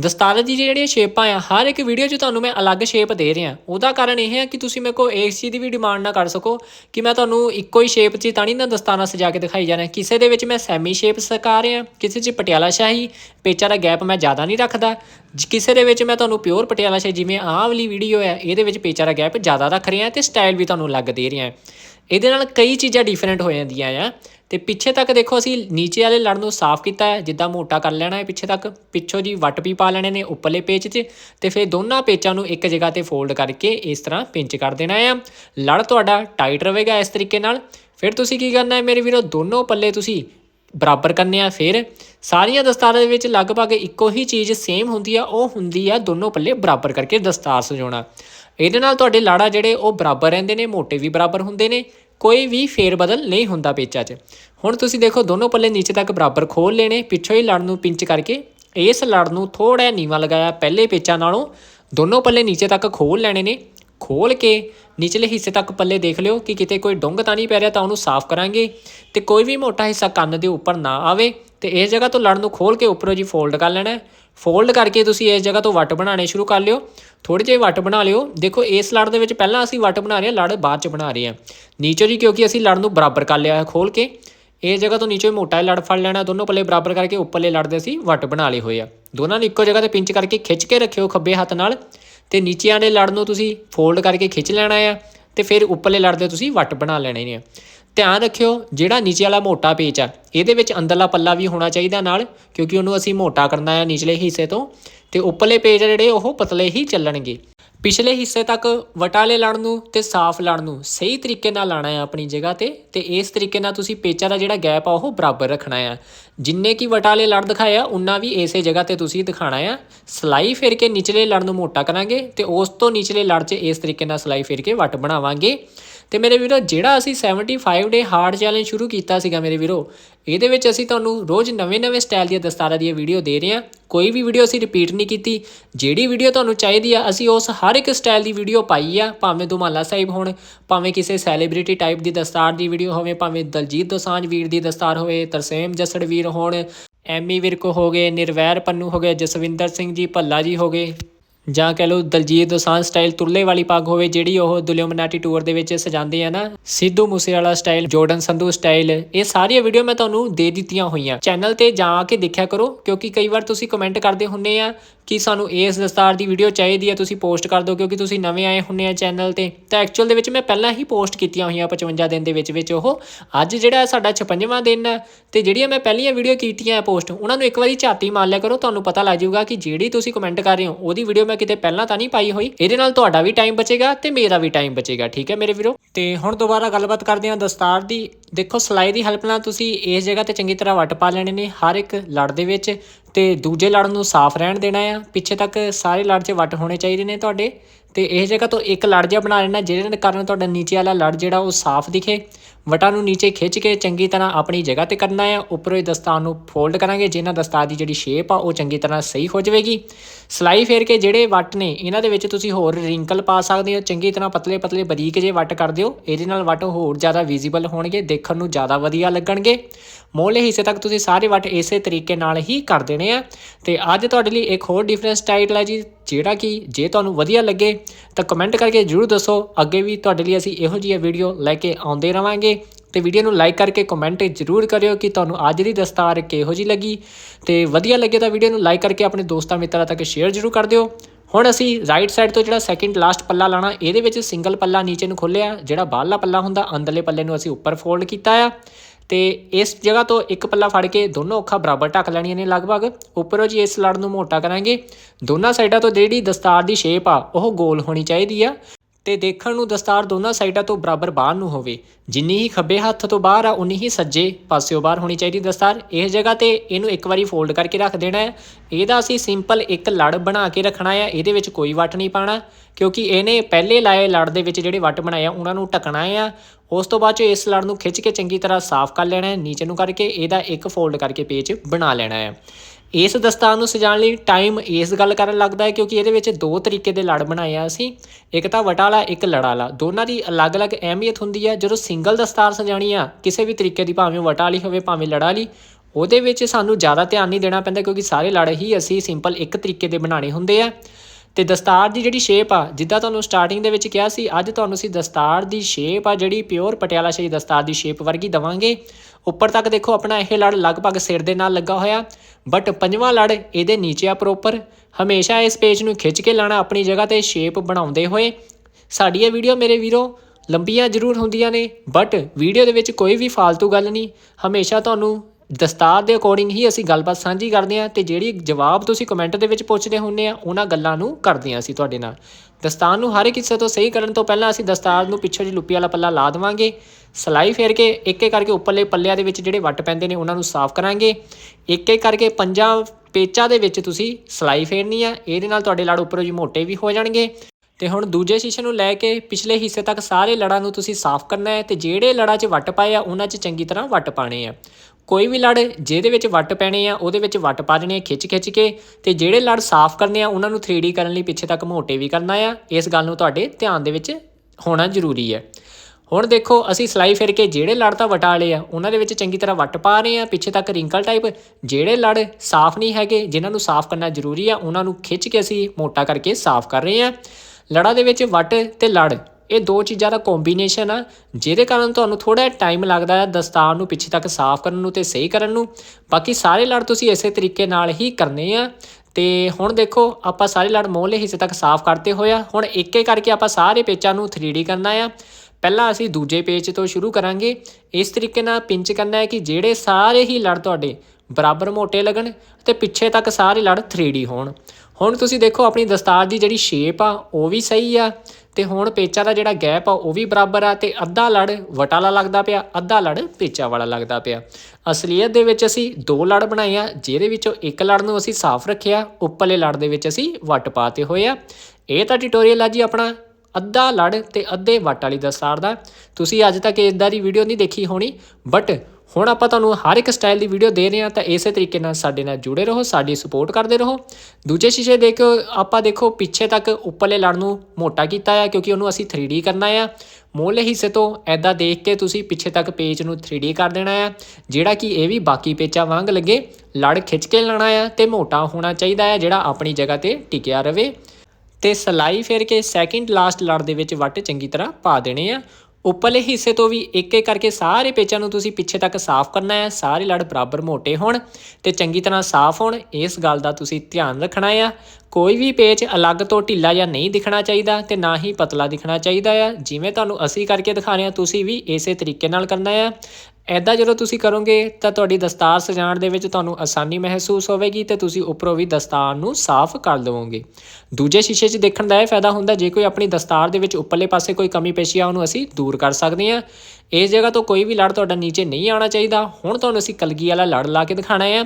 ਦਸਤਾਰ ਦੀ ਜਿਹੜੀਆਂ ਸ਼ੇਪਾਂ ਆ, ਹਰ ਇੱਕ ਵੀਡੀਓ 'ਚ ਤੁਹਾਨੂੰ ਮੈਂ ਅਲੱਗ ਸ਼ੇਪ ਦੇ ਰਿਹਾ। ਉਹਦਾ ਕਾਰਨ ਇਹ ਹੈ ਕਿ ਤੁਸੀਂ ਮੇਰੇ ਕੋਲ ਇਸ ਚੀਜ਼ ਦੀ ਵੀ ਡਿਮਾਂਡ ਨਾ ਕਰ ਸਕੋ ਕਿ ਮੈਂ ਤੁਹਾਨੂੰ ਇੱਕੋ ਹੀ ਸ਼ੇਪ 'ਚ ਤਾਂ ਨਹੀਂ ਨਾ ਦਸਤਾਨਾ ਸਜਾ ਕੇ ਦਿਖਾਈ ਜਾਣਾ। ਕਿਸੇ ਦੇ ਵਿੱਚ ਮੈਂ ਸੈਮੀ ਸ਼ੇਪ ਸਕਾ ਰਿਹਾ, ਕਿਸੇ 'ਚ ਪਟਿਆਲਾ ਸ਼ਾਹੀ, ਪੇਚਾਂ ਦਾ ਗੈਪ ਮੈਂ ਜ਼ਿਆਦਾ ਨਹੀਂ ਰੱਖਦਾ। ਜ- ਕਿਸੇ ਦੇ ਵਿੱਚ ਮੈਂ ਤੁਹਾਨੂੰ ਪਿਓਰ ਪਟਿਆਲਾ ਸ਼ਾਹੀ, ਜਿਵੇਂ ਆਹ ਵਾਲੀ ਵੀਡੀਓ ਹੈ ਇਹਦੇ ਵਿੱਚ ਪੇਚਾਂ ਦਾ ਗੈਪ ਜ਼ਿਆਦਾ ਰੱਖ ਰਿਹਾ ਤੇ ਸਟਾਈਲ ਵੀ ਤੁਹਾਨੂੰ ਅਲੱਗ ਦੇ ਰਿਹਾ। ਇਹਦੇ ਨਾਲ ਕਈ ਚੀਜ਼ਾਂ ਡਿਫਰੈਂਟ ਹੋ ਜਾਂਦੀਆਂ ਆ। ਤੇ ਪਿੱਛੇ ਤੱਕ ਦੇਖੋ ਅਸੀਂ ਨੀਚੇ ਵਾਲੇ ਲੜ ਨੂੰ ਸਾਫ਼ ਕੀਤਾ ਹੈ, ਜਿੱਦਾਂ ਮੋਟਾ ਕਰ ਲੈਣਾ ਹੈ ਪਿੱਛੇ ਤੱਕ। ਪਿੱਛੋਂ ਜੀ ਵੱਟ ਵੀ ਪਾ ਲੈਣੇ ਨੇ ਉੱਪਰਲੇ ਪੇਚ 'ਚ ਤੇ ਫਿਰ ਦੋਨਾਂ ਪੇਚਾਂ ਨੂੰ ਇੱਕ ਜਗ੍ਹਾ ਤੇ ਫੋਲਡ ਕਰਕੇ ਇਸ ਤਰ੍ਹਾਂ ਪਿੰਚ ਕਰ ਦੇਣਾ ਹੈ। ਲੜ ਤੁਹਾਡਾ ਟਾਈਟ ਰਹੇਗਾ ਇਸ ਤਰੀਕੇ ਨਾਲ। ਫਿਰ ਤੁਸੀਂ ਕੀ ਕਰਨਾ ਹੈ ਮੇਰੇ ਵੀਰੋ, ਦੋਨੋਂ ਪੱਲੇ ਤੁਸੀਂ ਬਰਾਬਰ ਕਰਨੇ ਆ ਫਿਰ। ਸਾਰੀਆਂ ਦਸਤਾਰਾਂ ਦੇ ਵਿੱਚ ਲਗਭਗ ਇੱਕੋ ਹੀ ਚੀਜ਼ ਸੇਮ ਹੁੰਦੀ ਆ, ਉਹ ਹੁੰਦੀ ਆ ਦੋਨੋਂ ਪੱਲੇ ਬਰਾਬਰ ਕਰਕੇ ਦਸਤਾਰ ਸਜਾਉਣਾ। ਇਹਦੇ ਨਾਲ ਤੁਹਾਡੇ ਲਾੜਾ ਜਿਹੜੇ ਉਹ ਬਰਾਬਰ ਰਹਿੰਦੇ ਨੇ, ਮੋਟੇ ਵੀ ਬਰਾਬਰ ਹੁੰਦੇ ਨੇ। ਕੋਈ ਵੀ ਫੇਰ ਬਦਲ ਨਹੀਂ ਹੁੰਦਾ ਪੇਚਾਂ 'ਚ। ਹੁਣ ਤੁਸੀਂ ਦੇਖੋ ਦੋਨੋਂ ਪੱਲੇ ਨੀਚੇ ਤੱਕ ਬਰਾਬਰ ਖੋਲ ਲੈਣੇ, ਪਿੱਛੋਂ ਹੀ ਲੜ ਨੂੰ ਪਿੰਚ ਕਰਕੇ ਇਸ ਲੜ ਨੂੰ ਥੋੜਾ ਨੀਵਾ ਲਗਾਇਆ ਪਹਿਲੇ ਪੇਚਾਂ ਨਾਲੋਂ। ਦੋਨੋਂ ਪੱਲੇ ਨੀਚੇ ਤੱਕ ਖੋਲ ਲੈਣੇ ਨੇ। ਖੋਲ ਕੇ ਨਿਚਲੇ ਹਿੱਸੇ ਤੱਕ ਪੱਲੇ ਦੇਖ ਲਿਓ ਕਿ ਕਿਤੇ ਕੋਈ ਡੁੰਗ ਤਾਂ ਨਹੀਂ ਪੈ ਰਿਹਾ ਤਾਂ ਉਹਨੂੰ ਸਾਫ਼ ਕਰਾਂਗੇ ਤੇ ਕੋਈ ਵੀ ਮੋਟਾ ਹਿੱਸਾ ਕੰਨ ਦੇ ਉੱਪਰ ਨਾ ਆਵੇ। ਤੇ ਇਸ ਜਗ੍ਹਾ ਤੋਂ ਲੜ ਨੂੰ ਖੋਲ ਕੇ ਉੱਪਰੋਂ ਜੀ ਫੋਲਡ ਕਰ ਲੈਣਾ ਫੋਲਡ ਕਰਕੇ ਤੁਸੀਂ ਇਸ ਜਗ੍ਹਾ ਤੋਂ ਵੱਟ ਬਣਾਉਣੇ ਸ਼ੁਰੂ ਕਰ ਲਿਓ। ਥੋੜੇ ਜਿਹੇ ਵੱਟ ਬਣਾ ਲਿਓ। ਦੇਖੋ, ਇਸ ਲੜ ਦੇ ਵਿੱਚ ਪਹਿਲਾਂ ਅਸੀਂ ਵੱਟ ਬਣਾ ਰਹੇ ਹਾਂ, ਲੜ ਬਾਅਦ ਚ ਬਣਾ ਰਹੇ ਹਾਂ। ਨੀਚੇ ਜੀ, ਕਿਉਂਕਿ ਅਸੀਂ ਲੜ ਨੂੰ ਬਰਾਬਰ ਕਰ ਲਿਆ ਹੈ ਖੋਲ ਕੇ ਇਸ ਜਗ੍ਹਾ ਤੋਂ ਨੀਚੇ ਮੋਟਾ ਲੜ ਫੜ ਲੈਣਾ ਦੋਨੋਂ ਪੱਲੇ ਬਰਾਬਰ ਕਰਕੇ ਉੱਪਰਲੇ ਲੜਦੇ ਅਸੀਂ ਵੱਟ ਬਣਾ ਲਏ ਹੋਏ ਆ। ਦੋਨਾਂ ਨੂੰ ਇੱਕੋ ਜਗ੍ਹਾ ਤੇ ਪਿੰਚ ਕਰਕੇ ਖਿੱਚ ਕੇ ਰੱਖਿਓ ਖੱਬੇ ਹੱਥ ਨਾਲ। ਤੇ ਨੀਚੇ ਵਾਲੇ ਲੜ ਨੂੰ ਤੁਸੀਂ ਫੋਲਡ ਕਰਕੇ ਖਿੱਚ ਲੈਣਾ ਆ ਤੇ ਫਿਰ ਉੱਪਰਲੇ ਲੜ ਦੇ ਤੁਸੀਂ ਵੱਟ ਬਣਾ ਲੈਣੇ ਨੇ। ਧਿਆਨ ਰੱਖਿਓ, ਜਿਹੜਾ ਨੀਚੇ ਵਾਲਾ ਮੋਟਾ ਪੇਚ ਆ, ਇਹਦੇ ਵਿੱਚ ਅੰਦਰਲਾ ਪੱਲਾ ਵੀ ਹੋਣਾ ਚਾਹੀਦਾ ਨਾਲ, ਕਿਉਂਕਿ ਉਹਨੂੰ ਅਸੀਂ ਮੋਟਾ ਕਰਨਾ ਹੈ ਨਿਚਲੇ ਹਿੱਸੇ ਤੋਂ, ਤੇ ਉੱਪਰਲੇ ਪੇਜ ਆ ਜਿਹੜੇ ਉਹ ਪਤਲੇ ਹੀ ਚੱਲਣਗੇ। ਪਿਛਲੇ ਹਿੱਸੇ ਤੱਕ ਵਟਾਲੇ ਲੜਨ ਨੂੰ ਤੇ ਸਾਫ਼ ਲੜ ਨੂੰ ਸਹੀ ਤਰੀਕੇ ਨਾਲ ਲਾਣਾ ਹੈ ਆਪਣੀ ਜਗ੍ਹਾ ਤੇ ਤੇ ਇਸ ਤਰੀਕੇ ਨਾਲ ਤੁਸੀਂ ਪੇਚਾਂ ਦਾ ਜਿਹੜਾ ਗੈਪ ਆ, ਉਹ ਬਰਾਬਰ ਰੱਖਣਾ ਆ ਜਿੰਨੇ ਕੀ ਵਟਾਲੇ ਲੜ ਦਿਖਾਇਆ ਉਨਾ ਵੀ ਇਸੇ ਜਗ੍ਹਾ ਤੇ ਤੁਸੀਂ ਦਿਖਾਣਾ ਆ ਸਲਾਈ ਫੇਰ ਕੇ ਨਿਚਲੇ ਲੜ ਨੂੰ ਮੋਟਾ ਕਰਾਂਗੇ, ਤੇ ਉਸ ਤੋਂ ਨਿਚਲੇ ਲੜ 'ਚ ਇਸ ਤਰੀਕੇ ਨਾਲ ਸਲਾਈ ਫੇਰ ਕੇ ਵੱਟ ਬਣਾਵਾਂਗੇ। ਤੇ ਮੇਰੇ ਵੀਰੋ, ਜਿਹੜਾ ਅਸੀਂ 75 ਡੇ ਹਾਰਡ ਚੈਲੰਜ ਸ਼ੁਰੂ ਕੀਤਾ ਸੀਗਾ ਮੇਰੇ ਵੀਰੋ, ਇਹਦੇ ਵਿੱਚ ਅਸੀਂ ਤੁਹਾਨੂੰ ਰੋਜ਼ ਨਵੇਂ-ਨਵੇਂ ਸਟਾਈਲ ਦੀਆਂ ਦਸਤਾਰਾਂ ਦੀਆਂ ਵੀਡੀਓ ਦੇ ਰਹੇ ਹਾਂ। ਕੋਈ ਵੀ ਵੀਡੀਓ ਅਸੀਂ ਰਿਪੀਟ ਨਹੀਂ ਕੀਤੀ। ਜਿਹੜੀ ਵੀਡੀਓ ਤੁਹਾਨੂੰ ਚਾਹੀਦੀ ਆ, ਅਸੀਂ ਉਸ ਹਰ ਇੱਕ ਸਟਾਈਲ ਦੀ ਵੀਡੀਓ ਪਾਈ ਆ, ਭਾਵੇਂ ਦੁਮਾਲਾ ਸਾਹਿਬ ਹੋਣ, ਭਾਵੇਂ ਕਿਸੇ ਸੈਲੀਬ੍ਰਿਟੀ ਟਾਈਪ ਦੀ ਦਸਤਾਰ ਦੀ ਵੀਡੀਓ ਹੋਵੇ, ਭਾਵੇਂ ਦਲਜੀਤ ਦੋਸਾਂਝ ਵੀਰ ਦੀ ਦਸਤਾਰ ਹੋਵੇ, ਤਰਸੇਮ ਜਸੜ ਵੀਰ ਹੋਣ, ਐਮੀ ਵਿਰਕ ਹੋ ਗਏ, ਨਿਰਵੈਰ ਪੰਨੂ ਹੋ ਗਏ, ਜਸਵਿੰਦਰ ਸਿੰਘ ਜੀ ਭੱਲਾ ਜੀ ਹੋ ਗਏ। ਜਾਂ ਕਹ ਲਓ ਦਲਜੀਤ ਦੋਸਾਂਝ ਸਟਾਈਲ ਤੁਰਲੇ ਵਾਲੀ ਪੱਗ ਹੋਵੇ, ਜਿਹੜੀ ਉਹ ਦੁਲਿਓਮਨਾਟੀ ਟੂਰ ਦੇ ਵਿੱਚ ਸਜਾਉਂਦੇ ਆ ਨਾ, ਸਿੱਧੂ ਮੂਸੇਵਾਲਾ ਸਟਾਈਲ ਜੋਰਡਨ ਸੰਧੂ ਸਟਾਈਲ ਇਹ ਸਾਰੀਆਂ ਵੀਡੀਓ ਮੈਂ ਤੁਹਾਨੂੰ ਦੇ ਦਿੱਤੀਆਂ ਹੋਈਆਂ। ਚੈਨਲ ਤੇ ਜਾ ਕੇ ਦੇਖਿਆ ਕਰੋ, ਕਿਉਂਕਿ ਕਈ ਵਾਰ ਤੁਸੀਂ ਕਮੈਂਟ ਕਰਦੇ ਹੁੰਨੇ ਆ ਕਿ ਸਾਨੂੰ ਇਸ ਦਸਤਾਰ ਦੀ ਵੀਡੀਓ ਚਾਹੀਦੀ ਹੈ, ਤੁਸੀਂ ਪੋਸਟ ਕਰ ਦਿਓ, ਕਿਉਂਕਿ ਤੁਸੀਂ ਨਵੇਂ ਆਏ ਹੁੰਨੇ ਆ ਚੈਨਲ ਤੇ। ਤਾਂ ਐਕਚੁਅਲ ਦੇ ਵਿੱਚ ਮੈਂ ਪਹਿਲਾਂ ਹੀ ਪੋਸਟ ਕੀਤੀਆਂ ਹੋਈਆਂ 55 ਦਿਨ ਦੇ ਵਿੱਚ ਵਿੱਚ ਉਹ। ਅੱਜ ਜਿਹੜਾ ਸਾਡਾ 56ਵਾਂ ਦਿਨ ਹੈ ਤੇ ਜਿਹੜੀਆਂ ਮੈਂ ਪਹਿਲੀਆਂ ਵੀਡੀਓ ਕੀਤੀਆਂ ਪੋਸਟ ਉਹਨਾਂ ਨੂੰ ਇੱਕ ਵਾਰੀ ਝਾਤੀ ਮਾਰ ਲਿਆ ਕਰੋ, ਤੁਹਾਨੂੰ ਪਤਾ ਲੱਗ ਜਾਊਗਾ ਕਿ ਜਿਹੜੀ ਤੁਸੀਂ ਕਮੈਂਟ ਕਰ ਰਹੇ ਹੋ, ਉਹਦੀ ਵੀਡੀਓ ਮੈਂ ਕਿਤੇ ਪਹਿਲਾਂ ਤਾਂ ਨਹੀਂ ਪਾਈ ਹੋਈ। ਇਹਦੇ ਨਾਲ ਤੁਹਾਡਾ ਵੀ ਟਾਈਮ ਬਚੇਗਾ ਤੇ ਮੇਰਾ ਵੀ ਟਾਈਮ ਬਚੇਗਾ, ਠੀਕ ਹੈ ਮੇਰੇ ਵੀਰੋ? ਤੇ ਹੁਣ ਦੁਬਾਰਾ ਗੱਲਬਾਤ ਕਰਦੇ ਹਾਂ ਦਸਤਾਰ ਦੀ। ਦੇਖੋ, ਸਲਾਈ ਦੀ ਹੈਲਪ ਨਾਲ ਤੁਸੀਂ ਇਸ ਜਗ੍ਹਾ ਤੇ ਚੰਗੀ ਤਰ੍ਹਾਂ ਵੱਟ ਪਾ ਲੈਣੇ ਨੇ, ਹਰ ਇੱਕ ਲੜ ਦੇ ਵਿੱਚ। ਤੇ ਦੂਜੇ ਲੜ ਨੂੰ ਸਾਫ਼ ਰਹਿਣ ਦੇਣਾ ਆ। ਪਿੱਛੇ ਤੱਕ ਸਾਰੇ ਲੜ 'ਚ ਵੱਟ ਹੋਣੇ ਚਾਹੀਦੇ ਨੇ ਤੁਹਾਡੇ। ਤੇ ਇਹ ਜਗ੍ਹਾ ਤੋਂ ਇੱਕ ਲੜ ਜਿਹਾ ਬਣਾ ਲੈਣਾ, ਜਿਹਦੇ ਕਾਰਨ ਤੁਹਾਡਾ ਨੀਚੇ ਵਾਲਾ ਲੜ ਜਿਹੜਾ ਉਹ ਸਾਫ਼ ਦਿਖੇ। ਵਟਾਂ ਨੂੰ ਨੀਚੇ ਖਿੱਚ ਕੇ ਚੰਗੀ ਤਰ੍ਹਾਂ ਆਪਣੀ ਜਗ੍ਹਾ ਤੇ ਕਰਨਾ ਆ ਉੱਪਰੋਂ ਇਹ ਦਸਤਾਰ ਨੂੰ ਫੋਲਡ ਕਰਾਂਗੇ। ਜਿਹਨਾਂ ਦਸਤਾਰ ਦੀ ਜਿਹੜੀ ਸ਼ੇਪ ਆ, ਉਹ ਚੰਗੀ ਤਰ੍ਹਾਂ ਸਹੀ ਹੋ ਜਾਵੇਗੀ। ਸਲਾਈ ਫੇਰ ਕੇ ਜਿਹੜੇ ਵੱਟ ਨੇ, ਇਹਨਾਂ ਦੇ ਵਿੱਚ ਤੁਸੀਂ ਹੋਰ ਰਿੰਕਲ ਪਾ ਸਕਦੇ ਹੋ। ਚੰਗੀ ਤਰ੍ਹਾਂ ਪਤਲੇ ਪਤਲੇ ਬਰੀਕ ਜੇ ਵੱਟ ਕਰ ਦਿਓ। ਇਹਦੇ ਨਾਲ ਵੱਟ ਹੋਰ ਜ਼ਿਆਦਾ ਵਿਜ਼ੀਬਲ ਹੋਣਗੇ, ਦੇਖਣ ਨੂੰ ਜ਼ਿਆਦਾ ਵਧੀਆ ਲੱਗਣਗੇ। ਮੋਹਲੇ ਹਿੱਸੇ ਤੱਕ ਤੁਸੀਂ ਸਾਰੇ ਵੱਟ ਇਸੇ ਤਰੀਕੇ ਨਾਲ ਹੀ ਕਰ ਦੇਣੇ ਆ। ਤੇ ਅੱਜ ਤੁਹਾਡੇ ਲਈ ਇੱਕ ਹੋਰ ਡਿਫਰੈਂਟ ਸਟਾਈਲ ਹੈ ਜੀ। ਜਿਹੜਾ ਕਿ ਜੇ ਤੁਹਾਨੂੰ ਵਧੀਆ ਲੱਗੇ ਤਾਂ ਕਮੈਂਟ ਕਰਕੇ ਜਰੂਰ ਦੱਸੋ। ਅੱਗੇ ਵੀ ਤੁਹਾਡੇ ਲਈ ਅਸੀਂ ਇਹੋ ਜਿਹੀ ਵੀਡੀਓ ਲੈ ਕੇ ਆਉਂਦੇ ਰਵਾਂਗੇ। ਤੇ ਵੀਡੀਓ ਨੂੰ ਲਾਈਕ ਕਰਕੇ ਕਮੈਂਟ ਜ਼ਰੂਰ ਕਰਿਓ ਕਿ ਤੁਹਾਨੂੰ ਅੱਜ ਦੀ ਦਸਤਾਰ ਕਿਹੋ ਜਿਹੀ ਲੱਗੀ। ਤੇ ਵਧੀਆ ਲੱਗੇ ਤਾਂ ਵੀਡੀਓ ਨੂੰ ਲਾਈਕ ਕਰਕੇ ਆਪਣੇ ਦੋਸਤਾਂ ਮਿੱਤਰਾਂ ਤੱਕ ਸ਼ੇਅਰ ਜ਼ਰੂਰ ਕਰ ਦਿਓ। ਹੁਣ ਅਸੀਂ ਰਾਈਟ ਸਾਈਡ ਤੋਂ ਜਿਹੜਾ ਸੈਕਿੰਡ ਲਾਸਟ ਪੱਲਾ ਲਾਣਾ, ਇਹਦੇ ਵਿੱਚ ਸਿੰਗਲ ਪੱਲਾ ਨੀਚੇ ਨੂੰ ਖੋਲਿਆ ਜਿਹੜਾ ਬਾਹਰਲਾ ਪੱਲਾ ਹੁੰਦਾ, ਅੰਦਰਲੇ ਪੱਲੇ ਨੂੰ ਅਸੀਂ ਉੱਪਰ ਫੋਲਡ ਕੀਤਾ ਆ। ਤੇ ਇਸ ਜਗ੍ਹਾ ਤੋਂ ਇੱਕ ਪੱਲਾ ਫੜ ਕੇ ਦੋਨੋਂ ਅੱਖਾਂ ਬਰਾਬਰ ਢੱਕ ਲੈਣੀਆਂ ਨੇ ਲਗਭਗ। ਉੱਪਰੋਂ ਜੀ ਇਸ ਲੜ ਨੂੰ ਮੋਟਾ ਕਰਾਂਗੇ। ਦੋਨਾਂ ਸਾਈਡਾਂ ਤੋਂ ਜਿਹੜੀ ਦਸਤਾਰ ਦੀ ਸ਼ੇਪ ਆ, ਉਹ ਗੋਲ ਹੋਣੀ ਚਾਹੀਦੀ ਆ। ਤੇ ਦੇਖਣ ਨੂੰ ਦਸਤਾਰ ਦੋਨਾਂ ਸਾਈਡਾਂ ਤੋਂ ਬਰਾਬਰ ਬਾਹਰ ਨੂੰ ਹੋਵੇ। ਜਿੰਨੀ ਹੀ ਖੱਬੇ ਹੱਥ ਤੋਂ ਬਾਹਰ ਆ, ਉਨੀ ਹੀ ਸੱਜੇ ਪਾਸਿਓਂ ਬਾਹਰ ਹੋਣੀ ਚਾਹੀਦੀ ਦਸਤਾਰ। ਇਸ ਜਗ੍ਹਾ ਤੇ ਇਹਨੂੰ ਇੱਕ ਵਾਰੀ ਫੋਲਡ ਕਰਕੇ ਰੱਖ ਦੇਣਾ ਹੈ। ਇਹਦਾ ਅਸੀਂ ਸਿੰਪਲ ਇੱਕ ਲੜ ਬਣਾ ਕੇ ਰੱਖਣਾ ਹੈ। ਇਹਦੇ ਵਿੱਚ ਕੋਈ ਵੱਟ ਨਹੀਂ ਪਾਣਾ ਕਿਉਂਕਿ ਇਹਨੇ ਪਹਿਲੇ ਲਾਏ ਲੜ ਦੇ ਵਿੱਚ ਜਿਹੜੇ ਵੱਟ ਬਣਾਏ ਆ, ਉਹਨਾਂ ਨੂੰ ਢਕਣਾ ਆ ਉਸ ਤੋਂ ਬਾਅਦ ਚ ਇਸ ਲੜ ਨੂੰ ਖਿੱਚ ਕੇ ਚੰਗੀ ਤਰ੍ਹਾਂ ਸਾਫ਼ ਕਰ ਲੈਣਾ ਹੈ। ਨੀਚੇ ਨੂੰ ਕਰਕੇ ਇਹਦਾ ਇੱਕ ਫੋਲਡ ਕਰਕੇ ਪੇਜ ਬਣਾ ਲੈਣਾ ਹੈ। ਇਸ ਦਸਤਾਰ ਨੂੰ ਸਜਾਉਣ ਲਈ ਟਾਈਮ ਇਸ ਗੱਲ ਕਰਨ ਲੱਗਦਾ ਹੈ ਕਿਉਂਕਿ ਇਹਦੇ ਵਿੱਚ ਦੋ ਤਰੀਕੇ ਦੇ ਲੜ ਬਣਾਏ ਆ ਅਸੀਂ। ਇੱਕ ਤਾਂ ਵਟਾਲਾ, ਇੱਕ ਲੜਾਲਾ। ਦੋਨਾਂ ਦੀ ਅਲੱਗ-ਅਲੱਗ ਅਹਿਮੀਅਤ ਹੁੰਦੀ ਹੈ। ਜਦੋਂ ਸਿੰਗਲ ਦਸਤਾਰ ਸਜਾਣੀ ਆ, ਕਿਸੇ ਵੀ ਤਰੀਕੇ ਦੀ, ਭਾਵੇਂ ਵਟਾ ਵਾਲੀ ਹੋਵੇ, ਭਾਵੇਂ ਲੜਾ ਵਾਲੀ ਉਹਦੇ ਵਿੱਚ ਸਾਨੂੰ ਜ਼ਿਆਦਾ ਧਿਆਨ ਨਹੀਂ ਦੇਣਾ ਪੈਂਦਾ ਕਿਉਂਕਿ ਸਾਰੇ ਲੜ ਹੀ ਅਸੀਂ ਸਿੰਪਲ ਇੱਕ ਤਰੀਕੇ ਦੇ ਬਣਾਣੇ ਹੁੰਦੇ ਆ। ਤੇ ਦਸਤਾਰ ਦੀ ਜਿਹੜੀ ਸ਼ੇਪ ਆ, ਜਿੱਦਾਂ ਤੁਹਾਨੂੰ ਸਟਾਰਟਿੰਗ ਦੇ ਵਿੱਚ ਕਿਹਾ ਸੀ, ਅੱਜ ਤੁਹਾਨੂੰ ਅਸੀਂ ਦਸਤਾਰ ਦੀ ਸ਼ੇਪ ਆ, ਜਿਹੜੀ ਪਿਓਰ ਪਟਿਆਲਾ ਸ਼ਾਹੀ ਦਸਤਾਰ ਦੀ ਸ਼ੇਪ ਵਰਗੀ ਦਵਾਂਗੇ। ਉੱਪਰ ਤੱਕ ਦੇਖੋ, ਆਪਣਾ ਇਹ ਲੜ ਲਗਭਗ ਸਿਰ ਦੇ ਨਾਲ ਲੱਗਾ ਹੋਇਆ ਬਟ ਪੰਜਵਾਂ ਲੜ ਇਹਦੇ ਨੀਚੇ ਆ ਪ੍ਰੋਪਰ ਹਮੇਸ਼ਾ ਇਸ ਪੇਜ ਨੂੰ ਖਿੱਚ ਕੇ ਲਾਣਾ ਆਪਣੀ ਜਗ੍ਹਾ ਤੇ ਸ਼ੇਪ ਬਣਾਉਂਦੇ ਹੋਏ। ਸਾਡੀ ਇਹ ਵੀਡੀਓ ਮੇਰੇ ਵੀਰੋ ਲੰਬੀਆਂ ਜ਼ਰੂਰ ਹੁੰਦੀਆਂ ਨੇ ਬਟ ਵੀਡੀਓ ਦੇ ਵਿੱਚ ਕੋਈ ਵੀ ਫालतू ਗੱਲ ਨਹੀਂ। ਹਮੇਸ਼ਾ ਤੁਹਾਨੂੰ ਦਸਤਾਰ ਦੇ ਅਕੋਰਡਿੰਗ ਹੀ ਅਸੀਂ ਗੱਲਬਾਤ ਸਾਂਝੀ ਕਰਦੇ ਹਾਂ ਤੇ ਜਿਹੜੀ ਜਵਾਬ ਤੁਸੀਂ ਕਮੈਂਟ ਦੇ ਵਿੱਚ ਪੁੱਛਦੇ ਹੁੰਨੇ ਆ, ਉਹਨਾਂ ਗੱਲਾਂ ਨੂੰ ਕਰਦੇ ਹਾਂ ਅਸੀਂ ਤੁਹਾਡੇ ਨਾਲ। ਦਸਤਾਰ ਨੂੰ ਹਰ ਇੱਕ ਹਿੱਸੇ ਤੋਂ ਸਹੀ ਕਰਨ ਤੋਂ ਪਹਿਲਾਂ ਅਸੀਂ ਦਸਤਾਰ ਨੂੰ ਪਿੱਛੋਂ ਜੀ ਲੁੱਪੀ ਵਾਲਾ ਪੱਲਾ ਲਾ ਦੇਵਾਂਗੇ, ਸਲਾਈ ਫੇਰ ਕੇ ਇੱਕ ਇੱਕ ਕਰਕੇ ਉੱਪਰਲੇ ਪੱਲਿਆਂ ਦੇ ਵਿੱਚ ਜਿਹੜੇ ਵੱਟ ਪੈਂਦੇ ਨੇ ਉਹਨਾਂ ਨੂੰ ਸਾਫ਼ ਕਰਾਂਗੇ। ਇੱਕ ਇੱਕ ਕਰਕੇ ਪੰਜਾਂ ਪੇਚਾਂ ਦੇ ਵਿੱਚ ਤੁਸੀਂ ਸਲਾਈ ਫੇਰਨੀ ਆ, ਇਹਦੇ ਨਾਲ ਤੁਹਾਡੇ ਲੜ ਉੱਪਰੋਂ ਜੀ ਮੋਟੇ ਵੀ ਹੋ ਜਾਣਗੇ। ਤੇ ਹੁਣ ਦੂਜੇ ਸ਼ੀਸ਼ੇ ਨੂੰ ਲੈ ਕੇ ਪਿਛਲੇ ਹਿੱਸੇ ਤੱਕ ਸਾਰੇ ਲੜਾਂ ਨੂੰ ਤੁਸੀਂ ਸਾਫ਼ ਕਰਨਾ ਹੈ ਤੇ ਜਿਹੜੇ ਲੜਾਂ 'ਚ ਵੱਟ ਪਾਏ ਆ, ਉਹਨਾਂ 'ਚ ਚੰਗੀ ਤਰ੍ਹਾਂ ਵੱਟ ਪਾਣੇ ਆ। ਕੋਈ ਵੀ ਲੜ ਜਿਹਦੇ ਵਿੱਚ ਵੱਟ ਪੈਣੇ ਆ, ਉਹਦੇ ਵਿੱਚ ਵੱਟ ਪਾ ਦੇਣੇ ਆ ਖਿੱਚ ਖਿੱਚ ਕੇ ਤੇ ਜਿਹੜੇ ਲੜ ਸਾਫ਼ ਕਰਨੇ ਆ, ਉਹਨਾਂ ਨੂੰ 3D ਕਰਨ ਲਈ ਪਿੱਛੇ ਤੱਕ ਮੋਟੇ ਵੀ ਕਰਨਾ ਆ। ਇਸ ਗੱਲ ਨੂੰ ਤੁਹਾਡੇ ਧਿਆਨ ਦੇ ਵਿੱਚ ਹੋਣਾ ਜ਼ਰੂਰੀ ਹੈ। ਹੁਣ ਦੇਖੋ, ਅਸੀਂ ਸਲਾਈ ਫਿਰ ਕੇ ਜਿਹੜੇ ਲੜ ਤਾਂ ਵਟਾ ਲਏ ਆ, ਉਹਨਾਂ ਦੇ ਵਿੱਚ ਚੰਗੀ ਤਰ੍ਹਾਂ ਵੱਟ ਪਾ ਰਹੇ ਆ, ਪਿੱਛੇ ਤੱਕ ਰਿੰਕਲ ਟਾਈਪ ਜਿਹੜੇ ਲੜ ਸਾਫ਼ ਨਹੀਂ ਹੈਗੇ, ਜਿਨ੍ਹਾਂ ਨੂੰ ਸਾਫ਼ ਕਰਨਾ ਜ਼ਰੂਰੀ ਆ, ਉਹਨਾਂ ਨੂੰ ਖਿੱਚ ਕੇ ਅਸੀਂ ਮੋਟਾ ਕਰਕੇ ਸਾਫ਼ ਕਰ ਰਹੇ ਆ। ਲੜਾਂ ਦੇ ਵਿੱਚ ਵੱਟ ਤੇ ਲੜ ਇਹ ਦੋ ਚੀਜ਼ਾਂ ਦਾ ਕੰਬੀਨੇਸ਼ਨ ਆ, ਜਿਹਦੇ ਕਾਰਨ ਤੁਹਾਨੂੰ ਥੋੜਾ ਟਾਈਮ ਲੱਗਦਾ ਹੈ ਦਸਤਾਰ ਨੂੰ ਪਿੱਛੇ ਤੱਕ ਸਾਫ਼ ਕਰਨ ਨੂੰ ਤੇ ਸਹੀ ਕਰਨ ਨੂੰ। ਬਾਕੀ ਸਾਰੇ ਲੜ ਤੁਸੀਂ ਇਸੇ ਤਰੀਕੇ ਨਾਲ ਹੀ ਕਰਨੇ ਆ। ਤੇ ਹੁਣ ਦੇਖੋ, ਆਪਾਂ ਸਾਰੇ ਲੜ ਮੋਹਲੇ ਹਿੱਸੇ ਤੱਕ ਸਾਫ਼ ਕਰਤੇ ਹੋਇਆ ਹੁਣ ਇੱਕ ਇੱਕ ਕਰਕੇ ਆਪਾਂ ਸਾਰੇ ਪੇਚਾਂ ਨੂੰ 3D ਕਰਨਾ ਆ। ਪਹਿਲਾਂ ਅਸੀਂ ਦੂਜੇ ਪੇਚ ਤੋਂ ਸ਼ੁਰੂ ਕਰਾਂਗੇ। ਇਸ ਤਰੀਕੇ ਨਾਲ ਪਿੰਚ ਕਰਨਾ ਹੈ ਕਿ ਜਿਹੜੇ ਸਾਰੇ ਹੀ ਲੜ ਤੁਹਾਡੇ ਬਰਾਬਰ ਮੋਟੇ ਲੱਗਣ ਤੇ ਪਿੱਛੇ ਤੱਕ ਸਾਰੇ ਲੜ 3D ਹੋਣ। ਹੁਣ ਤੁਸੀਂ ਦੇਖੋ ਆਪਣੀ ਦਸਤਾਰ ਦੀ ਜਿਹੜੀ ਸ਼ੇਪ ਆ, ਉਹ ਵੀ ਸਹੀ ਆ, ਤੇ ਹੁਣ ਪੇਚਾਂ ਦਾ ਜਿਹੜਾ ਗੈਪ ਆ, ਉਹ ਵੀ ਬਰਾਬਰ ਆ, ਤੇ ਅੱਧਾ ਲੜ ਵਟਾਲਾ ਲੱਗਦਾ ਪਿਆ, ਅੱਧਾ ਲੜ ਪੇਚਾ ਵਾਲਾ ਲੱਗਦਾ ਪਿਆ। ਅਸਲੀਅਤ ਦੇ ਵਿੱਚ ਅਸੀਂ ਦੋ ਲੜ ਬਣਾਏ ਆ, ਜਿਹਦੇ ਵਿੱਚੋਂ ਇੱਕ ਲੜ ਨੂੰ ਅਸੀਂ ਸਾਫ਼ ਰੱਖਿਆ, ਉੱਪਰਲੇ ਲੜ ਦੇ ਵਿੱਚ ਅਸੀਂ ਵੱਟ ਪਾਤੇ ਹੋਏ ਆ। ਇਹ ਤਾਂ ਟਿਊਟੋਰੀਅਲ ਆ ਜੀ ਆਪਣਾ ਅੱਧਾ ਲੜ ਤੇ ਅੱਧੇ ਵੱਟ ਵਾਲੀ ਦਸਤਾਰ ਦਾ। ਤੁਸੀਂ ਅੱਜ ਤੱਕ ਇਦਾਂ ਦੀ ਵੀਡੀਓ ਨਹੀਂ ਦੇਖੀ ਹੋਣੀ ਬਟ ਹੁਣ ਆਪਾਂ ਤੁਹਾਨੂੰ ਹਰ ਇੱਕ ਸਟਾਈਲ ਦੀ ਵੀਡੀਓ ਦੇ ਰਹੇ ਹਾਂ, ਤਾਂ ਇਸੇ ਤਰੀਕੇ ਨਾਲ ਸਾਡੇ ਨਾਲ ਜੁੜੇ ਰਹੋ, ਸਾਡੀ ਸਪੋਰਟ ਕਰਦੇ ਰਹੋ। ਦੂਜੇ ਸ਼ੀਸ਼ੇ ਦੇਖੋ, ਆਪਾਂ ਦੇਖੋ, ਪਿੱਛੇ ਤੱਕ ਉੱਪਰਲੇ ਲੜ ਨੂੰ ਮੋਟਾ ਕੀਤਾ ਆ, ਕਿਉਂਕਿ ਉਹਨੂੰ ਅਸੀਂ 3D ਕਰਨਾ ਆ। ਮੋਹਲੇ ਹਿੱਸੇ ਤੋਂ ਐਦਾਂ ਦੇਖ ਕੇ ਤੁਸੀਂ ਪਿੱਛੇ ਤੱਕ ਪੇਜ ਨੂੰ 3D ਕਰ ਦੇਣਾ ਆ, ਜਿਹੜਾ ਕਿ ਇਹ ਵੀ ਬਾਕੀ ਪੇਚਾਂ ਵਾਂਗ ਲੱਗੇ। ਲੜ ਖਿੱਚ ਕੇ ਲਾਣਾ ਆ ਤੇ ਮੋਟਾ ਹੋਣਾ ਚਾਹੀਦਾ ਆ, ਜਿਹੜਾ ਆਪਣੀ ਜਗ੍ਹਾ ਤੇ ਟਿਕਿਆ ਰਵੇ। ਤੇ ਸਲਾਈ ਫੇਰ ਕੇ ਸੈਕਿੰਡ ਲਾਸਟ ਲੜ ਦੇ ਵਿੱਚ ਵੱਟ ਚੰਗੀ ਤਰ੍ਹਾਂ ਪਾ ਦੇਣੇ ਆ। ਉੱਪਰਲੇ ਹਿੱਸੇ ਤੋਂ ਵੀ ਇੱਕ ਇੱਕ ਕਰਕੇ ਸਾਰੇ ਪੇਚਾਂ ਨੂੰ ਤੁਸੀਂ ਪਿੱਛੇ ਤੱਕ ਸਾਫ਼ ਕਰਨਾ ਹੈ, ਸਾਰੇ ਲੜ ਬਰਾਬਰ ਮੋਟੇ ਹੋਣ ਤੇ ਚੰਗੀ ਤਰ੍ਹਾਂ ਸਾਫ਼ ਹੋਣ, ਇਸ ਗੱਲ ਦਾ ਤੁਸੀਂ ਧਿਆਨ ਰੱਖਣਾ ਆ ਕੋਈ ਵੀ ਪੇਚ ਅਲੱਗ ਤੋਂ ਢਿੱਲਾ ਜਾਂ ਨਹੀਂ ਦਿਖਣਾ ਚਾਹੀਦਾ ਤੇ ਨਾ ਹੀ ਪਤਲਾ ਦਿਖਣਾ ਚਾਹੀਦਾ ਆ ਜਿਵੇਂ ਤੁਹਾਨੂੰ ਅਸੀਂ ਕਰਕੇ ਦਿਖਾ ਰਹੇ ਹਾਂ, ਤੁਸੀਂ ਵੀ ਇਸੇ ਤਰੀਕੇ ਨਾਲ ਕਰਨਾ ਆ ਇੱਦਾਂ ਜਦੋਂ ਤੁਸੀਂ ਕਰੋਗੇ ਤਾਂ ਤੁਹਾਡੀ ਦਸਤਾਰ ਸਜਾਉਣ ਦੇ ਵਿੱਚ ਤੁਹਾਨੂੰ ਆਸਾਨੀ ਮਹਿਸੂਸ ਹੋਵੇਗੀ ਤੇ ਤੁਸੀਂ ਉੱਪਰੋਂ ਵੀ ਦਸਤਾਰ ਨੂੰ ਸਾਫ਼ ਕਰ ਲਵੋਗੇ। ਦੂਜੇ ਸ਼ੀਸ਼ੇ 'ਚ ਦੇਖਣ ਦਾ ਇਹ ਫਾਇਦਾ ਹੁੰਦਾ, ਜੇ ਕੋਈ ਆਪਣੀ ਦਸਤਾਰ ਦੇ ਵਿੱਚ ਉੱਪਰਲੇ ਪਾਸੇ ਕੋਈ ਕਮੀ ਪੇਸ਼ੀ ਆ, ਉਹਨੂੰ ਅਸੀਂ ਦੂਰ ਕਰ ਸਕਦੇ ਹਾਂ। ਇਸ ਜਗ੍ਹਾ ਤੋਂ ਕੋਈ ਵੀ ਲੜ ਤੁਹਾਡਾ ਨੀਚੇ ਨਹੀਂ ਆਉਣਾ ਚਾਹੀਦਾ। ਹੁਣ ਤੁਹਾਨੂੰ ਅਸੀਂ ਕਲਗੀ ਵਾਲਾ ਲੜ ਲਾ ਕੇ ਦਿਖਾਣਾ ਹੈ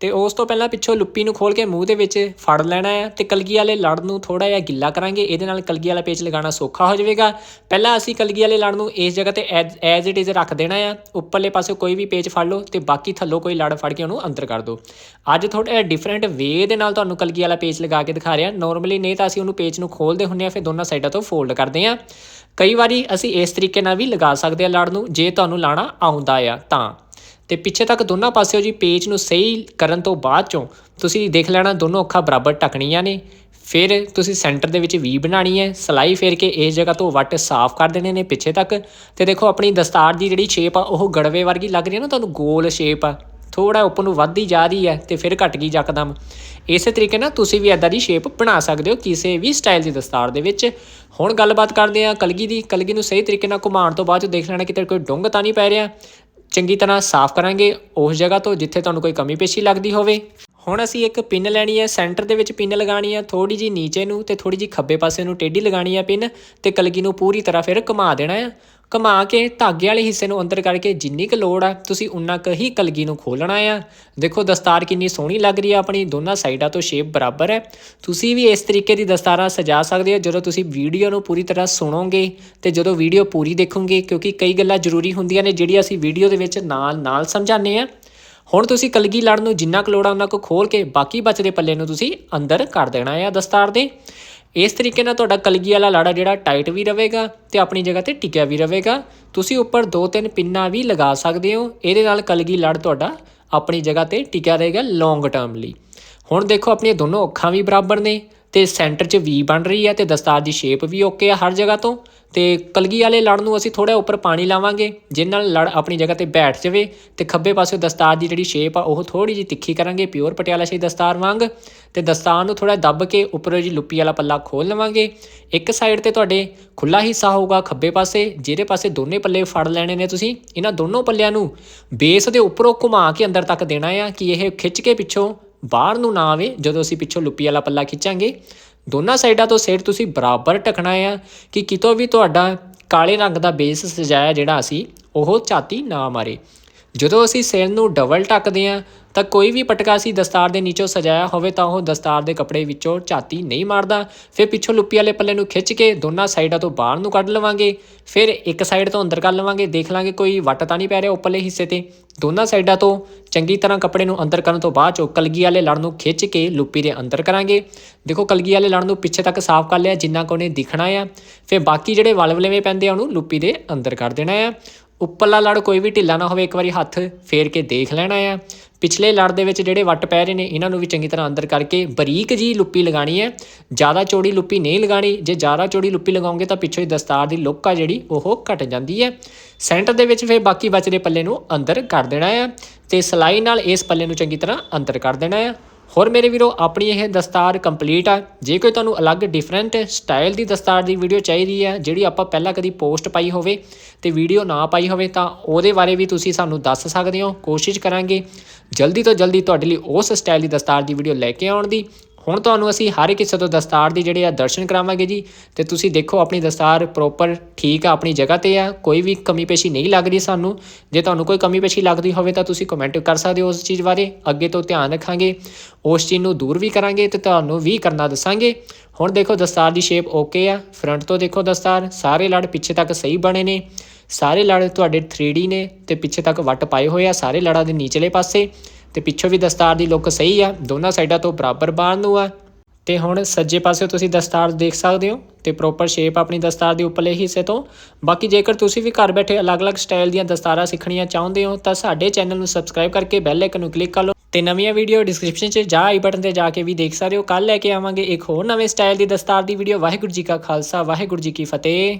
ਤੇ ਉਸ ਤੋਂ ਪਹਿਲਾਂ ਪਿੱਛੋਂ ਲੁੱਪੀ ਨੂੰ ਖੋਲ ਕੇ ਮੂੰਹ ਦੇ ਵਿੱਚ ਫੜ ਲੈਣਾ ਹੈ ਤੇ ਕਲਗੀ ਵਾਲੇ ਲੜ ਨੂੰ ਥੋੜਾ ਜਿਹਾ ਗਿੱਲਾ ਕਰਾਂਗੇ। ਇਹਦੇ ਨਾਲ ਕਲਗੀ ਵਾਲਾ ਪੇਚ ਲਗਾਉਣਾ ਸੌਖਾ ਹੋ ਜਾਵੇਗਾ। ਪਹਿਲਾਂ ਅਸੀਂ ਕਲਗੀ ਵਾਲੇ ਲੜ ਨੂੰ ਇਸ ਜਗ੍ਹਾ ਤੇ ਐਜ਼ ਇਟ ਇਜ਼ ਰੱਖ ਦੇਣਾ ਆ ਉੱਪਰਲੇ ਪਾਸੇ ਕੋਈ ਵੀ ਪੇਚ ਫੜ ਲਓ ਤੇ ਬਾਕੀ ਥੱਲੋਂ ਕੋਈ ਲੜ ਫੜ ਕੇ ਉਹਨੂੰ ਅੰਦਰ ਕਰ ਦਿਓ। ਅੱਜ ਥੋੜਾ ਡਿਫਰੈਂਟ ਵੇ ਦੇ ਨਾਲ ਤੁਹਾਨੂੰ ਕਲਗੀ ਵਾਲਾ ਪੇਚ ਲਗਾ ਕੇ ਦਿਖਾ ਰਿਹਾ। ਨਾਰਮਲੀ ਨਹੀਂ ਤਾਂ ਅਸੀਂ ਉਹਨੂੰ ਪੇਚ ਨੂੰ ਖੋਲਦੇ ਹੁੰਨੇ ਆ ਫਿਰ ਦੋਨਾਂ ਸਾਈਡਾਂ ਤੋਂ ਫੋਲਡ ਕਰਦੇ ਆ ਕਈ ਵਾਰੀ ਅਸੀਂ ਇਸ ਤਰੀਕੇ ਨਾਲ ਵੀ ਲਗਾ ਸਕਦੇ ਆ ਲੜ ਨੂੰ। ਜੇ ਤੁਹਾਨੂੰ ਲਾਣਾ ਆਉਂਦਾ ਆ ਤਾਂ। ਤੇ ਪਿੱਛੇ ਤੱਕ ਦੋਨਾਂ ਪਾਸਿਓ ਜੀ ਪੇਜ ਨੂੰ ਸਹੀ ਕਰਨ ਤੋਂ ਬਾਅਦ ਚੋਂ ਤੁਸੀਂ ਦੇਖ ਲੈਣਾ ਦੋਨੋਂ ਅੱਖਾਂ ਬਰਾਬਰ ਟਕਣੀਆਂ ਨੇ। ਫਿਰ ਤੁਸੀਂ ਸੈਂਟਰ ਦੇ ਵਿੱਚ ਵੀ ਬਣਾਣੀ ਹੈ। ਸਲਾਈ ਫੇਰ ਕੇ ਇਸ ਜਗ੍ਹਾ ਤੋਂ ਵੱਟ ਸਾਫ਼ ਕਰ ਦੇਣੇ ਨੇ ਪਿੱਛੇ ਤੱਕ। ਤੇ ਦੇਖੋ ਆਪਣੀ ਦਸਤਾਰ ਦੀ ਜਿਹੜੀ ਸ਼ੇਪ ਆ, ਉਹ ਗੜਵੇ ਵਰਗੀ ਲੱਗ ਰਹੀ ਹੈ ਨਾ, ਤੁਹਾਨੂੰ ਗੋਲ ਸ਼ੇਪ ਆ। ਥੋੜਾ ਉੱਪਰ ਨੂੰ ਵੱਧਦੀ ਜਾ ਰਹੀ ਹੈ ਤੇ ਫਿਰ ਘਟ ਗਈ ਯਕਦਮ। ਇਸੇ ਤਰੀਕੇ ਨਾਲ ਤੁਸੀਂ ਵੀ ਐਦਾਂ ਦੀ ਸ਼ੇਪ ਬਣਾ ਸਕਦੇ ਹੋ ਕਿਸੇ ਵੀ ਸਟਾਈਲ ਦੀ ਦਸਤਾਰ ਦੇ ਵਿੱਚ। ਹੁਣ ਗੱਲਬਾਤ ਕਰਦੇ ਆ ਕਲਗੀ ਦੀ। ਕਲਗੀ ਨੂੰ ਸਹੀ ਤਰੀਕੇ ਨਾਲ ਘੁਮਾਉਣ ਤੋਂ ਬਾਅਦ ਦੇਖ ਲੈਣਾ ਕਿਤੇ ਕੋਈ ਡੁੰਗ ਤਾਂ ਨਹੀਂ ਪੈ ਰਿਹਾ। ਚੰਗੀ ਤਰ੍ਹਾਂ ਸਾਫ਼ ਕਰਾਂਗੇ ਉਸ ਜਗ੍ਹਾ ਤੋਂ ਜਿੱਥੇ ਤੁਹਾਨੂੰ ਕੋਈ ਕਮੀ ਪੇਸ਼ੀ ਲੱਗਦੀ ਹੋਵੇ। ਹੁਣ ਅਸੀਂ ਇੱਕ ਪਿੰਨ ਲੈਣੀ ਹੈ, ਸੈਂਟਰ ਦੇ ਵਿੱਚ ਪਿੰਨ ਲਗਾਣੀ ਹੈ ਥੋੜੀ ਜੀ ਨੀਚੇ ਨੂੰ ਤੇ ਥੋੜੀ ਜੀ ਖੱਬੇ ਪਾਸੇ ਨੂੰ ਟੇਢੀ ਲਗਾਣੀ ਹੈ ਪਿੰਨ ਤੇ ਕਲਗੀ ਨੂੰ ਪੂਰੀ ਤਰ੍ਹਾਂ ਫਿਰ ਘੁਮਾ ਦੇਣਾ ਹੈ। ਘੁਮਾ ਕੇ ਧਾਗੇ ਵਾਲੇ ਹਿੱਸੇ ਨੂੰ ਅੰਦਰ ਕਰਕੇ ਜਿੰਨੀ ਕੁ ਲੋੜ ਆ, ਤੁਸੀਂ ਉਨਾ ਕੁ ਹੀ ਕਲਗੀ ਨੂੰ ਖੋਲਣਾ ਆ। ਦੇਖੋ, ਦਸਤਾਰ ਕਿੰਨੀ ਸੋਹਣੀ ਲੱਗ ਰਹੀ ਆ ਆਪਣੀ, ਦੋਨਾਂ ਸਾਈਡਾਂ ਤੋਂ ਸ਼ੇਪ ਬਰਾਬਰ ਹੈ। ਤੁਸੀਂ ਵੀ ਇਸ ਤਰੀਕੇ ਦੀ ਦਸਤਾਰਾਂ ਸਜਾ ਸਕਦੇ ਹੋ, ਜਦੋਂ ਤੁਸੀਂ ਵੀਡੀਓ ਨੂੰ ਪੂਰੀ ਤਰ੍ਹਾਂ ਸੁਣੋਗੇ ਤੇ ਜਦੋਂ ਵੀਡੀਓ ਪੂਰੀ ਦੇਖੋਗੇ, ਕਿਉਂਕਿ ਕਈ ਗੱਲਾਂ ਜ਼ਰੂਰੀ ਹੁੰਦੀਆਂ ਨੇ, ਜਿਹੜੀਆਂ ਅਸੀਂ ਵੀਡੀਓ ਦੇ ਵਿੱਚ ਨਾਲ ਨਾਲ ਸਮਝਾਉਂਦੇ ਆ ਹੁਣ ਤੁਸੀਂ ਕਲਗੀ ਲੜ ਨੂੰ ਜਿੰਨਾ ਕੁ ਲੋੜ ਆ ਉਹਨਾਂ ਕੋ ਖੋਲ ਕੇ ਬਾਕੀ ਬਚਦੇ ਪੱਲੇ ਨੂੰ ਤੁਸੀਂ ਅੰਦਰ ਕਰ ਦੇਣਾ ਆ ਦਸਤਾਰ ਦੇ। ਇਸ ਤਰੀਕੇ ਨਾਲ ਤੁਹਾਡਾ ਕਲਗੀ ਵਾਲਾ ਲਾੜਾ ਜਿਹੜਾ ਟਾਈਟ ਵੀ ਰਹੇਗਾ ਤੇ ਆਪਣੀ ਜਗ੍ਹਾ ਤੇ ਟਿਕਿਆ ਵੀ ਰਹੇਗਾ। ਤੁਸੀਂ ਉੱਪਰ ਦੋ ਤਿੰਨ ਪਿੰਨਾਂ ਵੀ ਲਗਾ ਸਕਦੇ ਹੋ। ਇਹਦੇ ਨਾਲ ਕਲਗੀ ਲੜ ਤੁਹਾਡਾ ਆਪਣੀ ਜਗ੍ਹਾ ਤੇ ਟਿਕਿਆ ਰਹੇਗਾ ਲੌਂਗ ਟਰਮ ਲਈ। ਹੁਣ ਦੇਖੋ ਆਪਣੀਆਂ ਦੋਨੋਂ ਅੱਖਾਂ ਵੀ ਬਰਾਬਰ ਨੇ ਤੇ ਸੈਂਟਰ 'ਚ ਵੀ ਬਣ ਰਹੀ ਹੈ ਤੇ ਦਸਤਾਰ ਦੀ ਸ਼ੇਪ ਵੀ ਓਕੇ ਆ ਹਰ ਜਗ੍ਹਾ ਤੋਂ। ਤੇ ਕਲਗੀ ਵਾਲੇ ਲੜ ਨੂੰ ਅਸੀਂ ਥੋੜਾ ਉੱਪਰ ਪਾਣੀ ਲਾਵਾਂਗੇ ਜਿਸ ਨਾਲ ਲੜ ਆਪਣੀ ਜਗ੍ਹਾ ਤੇ ਬੈਠ ਜਾਵੇ ਤੇ ਖੱਬੇ ਪਾਸੇ ਦਸਤਾਰ ਦੀ ਜਿਹੜੀ ਸ਼ੇਪ ਆ, ਉਹ ਥੋੜੀ ਜਿਹੀ ਤਿੱਖੀ ਕਰਾਂਗੇ ਪਿਓਰ ਪਟਿਆਲਾ ਸ਼ਾਹੀ ਦਸਤਾਰ ਵਾਂਗ। ਤੇ ਦਸਤਾਰ ਨੂੰ ਥੋੜਾ ਦੱਬ ਕੇ ਉੱਪਰੋਂ ਜੀ ਲੁੱਪੀ ਵਾਲਾ ਪੱਲਾ ਖੋਲ ਲਵਾਂਗੇ। ਇੱਕ ਸਾਈਡ ਤੇ ਤੁਹਾਡੇ ਖੁੱਲਾ ਹਿੱਸਾ ਹੋਊਗਾ ਖੱਬੇ ਪਾਸੇ, ਜਿਹਦੇ ਪਾਸੇ ਦੋਨੇ ਪੱਲੇ ਫੜ ਲੈਣੇ ਨੇ ਤੁਸੀਂ। ਇਹਨਾਂ ਦੋਨੋਂ ਪੱਲਿਆਂ ਨੂੰ ਬੇਸ ਦੇ ਉੱਪਰੋਂ ਘੁਮਾ ਕੇ ਅੰਦਰ ਤੱਕ ਦੇਣਾ ਆ ਕਿ ਇਹ ਖਿੱਚ ਕੇ ਪਿੱਛੋਂ ਬਾਹਰ ਨੂੰ ਨਾ ਆਵੇ, ਜਦੋਂ ਅਸੀਂ ਪਿੱਛੋਂ ਲੁੱਪੀ ਵਾਲਾ ਪੱਲਾ ਖਿੱਚਾਂਗੇ। ਦੋਨਾਂ ਸਾਈਡਾਂ ਤੋਂ ਸਿਰ ਤੁਸੀਂ ਬਰਾਬਰ ਟਕਣਾ ਆ ਕਿ ਕਿਤੋਂ ਵੀ ਤੁਹਾਡਾ ਕਾਲੇ ਰੰਗ ਦਾ ਬੇਸ ਸਜਾਇਆ ਜਿਹੜਾ ਅਸੀਂ ਉਹ ਝਾਤੀ ਨਾ ਮਾਰੇ। ਜਦੋਂ ਅਸੀਂ ਸਿਰ ਨੂੰ ਡਬਲ ਢੱਕਦੇ ਹਾਂ, ਤਾਂ ਕੋਈ ਵੀ ਪਟਕਾ ਅਸੀਂ ਦਸਤਾਰ ਦੇ ਨੀਚੋਂ ਸਜਾਇਆ ਹੋਵੇ ਤਾਂ ਉਹ ਦਸਤਾਰ ਦੇ ਕੱਪੜੇ ਵਿੱਚੋਂ ਝਾਤੀ ਨਹੀਂ ਮਾਰਦਾ। ਫਿਰ ਪਿੱਛੋਂ ਲੁੱਪੀ ਵਾਲੇ ਪੱਲੇ ਨੂੰ ਖਿੱਚ ਕੇ ਦੋਨਾਂ ਸਾਈਡਾਂ ਤੋਂ ਬਾਹਰ ਨੂੰ ਕੱਢ ਲਵਾਂਗੇ। ਫਿਰ ਇੱਕ ਸਾਈਡ ਤੋਂ ਅੰਦਰ ਕਰ ਲਵਾਂਗੇ। ਦੇਖ ਲਾਂਗੇ ਕੋਈ ਵੱਟ ਤਾਂ ਨਹੀਂ ਪੈ ਰਿਹਾ ਉੱਪਰਲੇ ਹਿੱਸੇ ਤੇ। ਦੋਨਾਂ ਸਾਈਡਾਂ ਤੋਂ ਚੰਗੀ ਤਰ੍ਹਾਂ ਕੱਪੜੇ ਨੂੰ ਅੰਦਰ ਕਰਨ ਤੋਂ ਬਾਅਦ ਚੋਂ ਕਲਗੀ ਵਾਲੇ ਲੜ ਨੂੰ ਖਿੱਚ ਕੇ ਲੁੱਪੀ ਦੇ ਅੰਦਰ ਕਰਾਂਗੇ। ਦੇਖੋ ਕਲਗੀ ਵਾਲੇ ਲੜ ਨੂੰ ਪਿੱਛੇ ਤੱਕ ਸਾਫ਼ ਕਰ ਲਿਆ ਜਿੰਨਾ ਕੋ ਨੇ ਦਿਖਣਾ ਆ। ਫਿਰ ਬਾਕੀ ਜਿਹੜੇ ਵਲਵਲੇਵੇਂ ਪੈਂਦੇ ਆ ਉਹਨੂੰ ਲੁੱਪੀ ਦੇ ਅੰਦਰ ਕਰ ਦੇਣਾ ਆ। ਉੱਪਰਲਾ ਲੜ ਕੋਈ ਵੀ ਢਿੱਲਾ ਨਾ ਹੋਵੇ, ਇੱਕ ਵਾਰੀ ਹੱਥ ਫੇਰ ਕੇ ਦੇਖ ਲੈਣਾ ਆ ਪਿਛਲੇ ਲੜ ਦੇ ਵਿੱਚ ਜਿਹੜੇ ਵੱਟ ਪੈ ਰਹੇ ਨੇ, ਇਹਨਾਂ ਨੂੰ ਵੀ ਚੰਗੀ ਤਰ੍ਹਾਂ ਅੰਦਰ ਕਰਕੇ ਬਰੀਕ ਜੀ ਲੁੱਪੀ ਲਗਾਣੀ ਹੈ। ਜ਼ਿਆਦਾ ਚੌੜੀ ਲੁੱਪੀ ਨਹੀਂ ਲਗਾਣੀ। ਜੇ ਜ਼ਿਆਦਾ ਚੌੜੀ ਲੁੱਪੀ ਲਗਾਉਂਗੇ ਤਾਂ ਪਿੱਛੋਂ ਹੀ ਦਸਤਾਰ ਦੀ ਲੁੱਕ ਆ ਜਿਹੜੀ, ਉਹ ਘਟ ਜਾਂਦੀ ਹੈ। ਸੈਂਟਰ ਦੇ ਵਿੱਚ ਫਿਰ ਬਾਕੀ ਬਚਦੇ ਪੱਲੇ ਨੂੰ ਅੰਦਰ ਕਰ ਦੇਣਾ ਹੈ ਤੇ ਸਲਾਈ ਨਾਲ ਇਸ ਪੱਲੇ ਨੂੰ ਚੰਗੀ ਤਰ੍ਹਾਂ ਅੰਦਰ ਕਰ ਦੇਣਾ ਹੈ। ਹੋਰ ਮੇਰੇ ਵੀਰੋ, ਆਪਣੀ ਇਹ ਦਸਤਾਰ ਕੰਪਲੀਟ ਆ। ਜੇ ਕੋਈ ਤੁਹਾਨੂੰ ਅਲੱਗ ਡਿਫਰੈਂਟ ਸਟਾਈਲ ਦੀ ਦਸਤਾਰ ਦੀ ਵੀਡੀਓ ਚਾਹੀਦੀ ਹੈ, ਜਿਹੜੀ ਆਪਾਂ ਪਹਿਲਾਂ ਕਦੀ ਪੋਸਟ ਪਾਈ ਹੋਵੇ ਤੇ ਵੀਡੀਓ ਨਾ ਪਾਈ ਹੋਵੇ, ਤਾਂ ਉਹਦੇ ਬਾਰੇ ਵੀ ਤੁਸੀਂ ਸਾਨੂੰ ਦੱਸ ਸਕਦੇ ਹੋ। ਕੋਸ਼ਿਸ਼ ਕਰਾਂਗੇ ਜਲਦੀ ਤੋਂ ਜਲਦੀ ਤੁਹਾਡੇ ਲਈ ਉਸ ਸਟਾਈਲ ਦੀ ਦਸਤਾਰ ਦੀ ਵੀਡੀਓ ਲੈ ਕੇ ਆਉਣ ਦੀ। ਹੁਣ ਤੁਹਾਨੂੰ ਅਸੀਂ ਹਰ ਕਿਸੇ ਤੋਂ ਦਸਤਾਰ ਦੇ ਜਿਹੜੇ ਆ ਦਰਸ਼ਨ ਕਰਾਵਾਂਗੇ ਜੀ, ਤੇ ਤੁਸੀਂ ਦੇਖੋ ਆਪਣੀ ਦਸਤਾਰ ਪ੍ਰੋਪਰ ਠੀਕ ਆ, ਆਪਣੀ ਜਗ੍ਹਾ ਤੇ ਆ, ਕੋਈ ਵੀ ਕਮੀ ਪੇਸ਼ੀ ਨਹੀਂ ਲੱਗ ਰਹੀ ਸਾਨੂੰ। ਜੇ ਤੁਹਾਨੂੰ ਕੋਈ ਕਮੀ ਪੇਸ਼ੀ ਲੱਗਦੀ ਹੋਵੇ ਤਾਂ ਤੁਸੀਂ ਕਮੈਂਟ ਕਰ ਸਕਦੇ ਹੋ ਉਸ ਚੀਜ਼ ਬਾਰੇ। ਅੱਗੇ ਤੋਂ ਧਿਆਨ ਰੱਖਾਂਗੇ, ਉਸ ਚੀਜ਼ ਨੂੰ ਦੂਰ ਵੀ ਕਰਾਂਗੇ ਤੇ ਤੁਹਾਨੂੰ ਵੀ ਕਰਨਾ ਦੱਸਾਂਗੇ। ਹੁਣ ਦੇਖੋ ਦਸਤਾਰ ਦੀ ਸ਼ੇਪ ਓਕੇ ਆ ਫਰੰਟ ਤੋਂ ਦੇਖੋ ਦਸਤਾਰ, ਸਾਰੇ ਲੜ ਪਿੱਛੇ ਤੱਕ ਸਹੀ ਬਣੇ ਨੇ। ਸਾਰੇ ਲੜ ਤੁਹਾਡੇ 3D ਨੇ ਤੇ ਪਿੱਛੇ ਤੱਕ ਵੱਟ ਪਾਏ ਹੋਏ ਆ, ਸਾਰੇ ਲੜਾਂ ਦੇ ਨੀਚਲੇ ਪਾਸੇ। ਤੇ ਪਿੱਛੋਂ ਵੀ ਦਸਤਾਰ ਦੀ ਲੁੱਕ ਸਹੀ ਆ, ਦੋਨਾਂ ਸਾਈਡਾਂ ਤੋਂ ਬਰਾਬਰ ਬਾਹਰ ਨੂੰ ਆ। ਤੇ ਹੁਣ ਸੱਜੇ ਪਾਸੇ ਤੁਸੀਂ ਦਸਤਾਰ ਦੇਖ ਸਕਦੇ ਹੋ ਤੇ ਪ੍ਰੋਪਰ ਸ਼ੇਪ ਆਪਣੀ ਦਸਤਾਰ ਦੇ ਉੱਪਰਲੇ ਹਿੱਸੇ ਤੋਂ। ਬਾਕੀ ਜੇਕਰ ਤੁਸੀਂ ਵੀ ਘਰ ਬੈਠੇ ਅਲੱਗ-ਅਲੱਗ ਸਟਾਈਲ ਦੀਆਂ ਦਸਤਾਰਾਂ ਸਿੱਖਣੀਆਂ ਚਾਹੁੰਦੇ ਹੋ, ਤਾਂ ਸਾਡੇ ਚੈਨਲ ਨੂੰ ਸਬਸਕ੍ਰਾਈਬ ਕਰਕੇ ਬੈਲ ਆਈਕਨ ਨੂੰ ਕਲਿੱਕ ਕਰ ਲਓ। ਤੇ ਨਵੀਆਂ ਵੀਡੀਓ ਡਿਸਕ੍ਰਿਪਸ਼ਨ 'ਚ ਜਾਂ ਆਈ ਬਟਨ ਤੇ ਜਾ ਕੇ ਵੀ ਦੇਖ ਸਕਦੇ ਹੋ। ਕੱਲ ਲੈ ਕੇ ਆਵਾਂਗੇ ਇੱਕ ਹੋਰ ਨਵੇਂ ਸਟਾਈਲ ਦੀ ਦਸਤਾਰ ਦੀ ਵੀਡੀਓ ਵਾਹਿਗੁਰੂ ਜੀ ਕਾ ਖਾਲਸਾ, ਵਾਹਿਗੁਰੂ ਜੀ ਕੀ ਫਤਿਹ।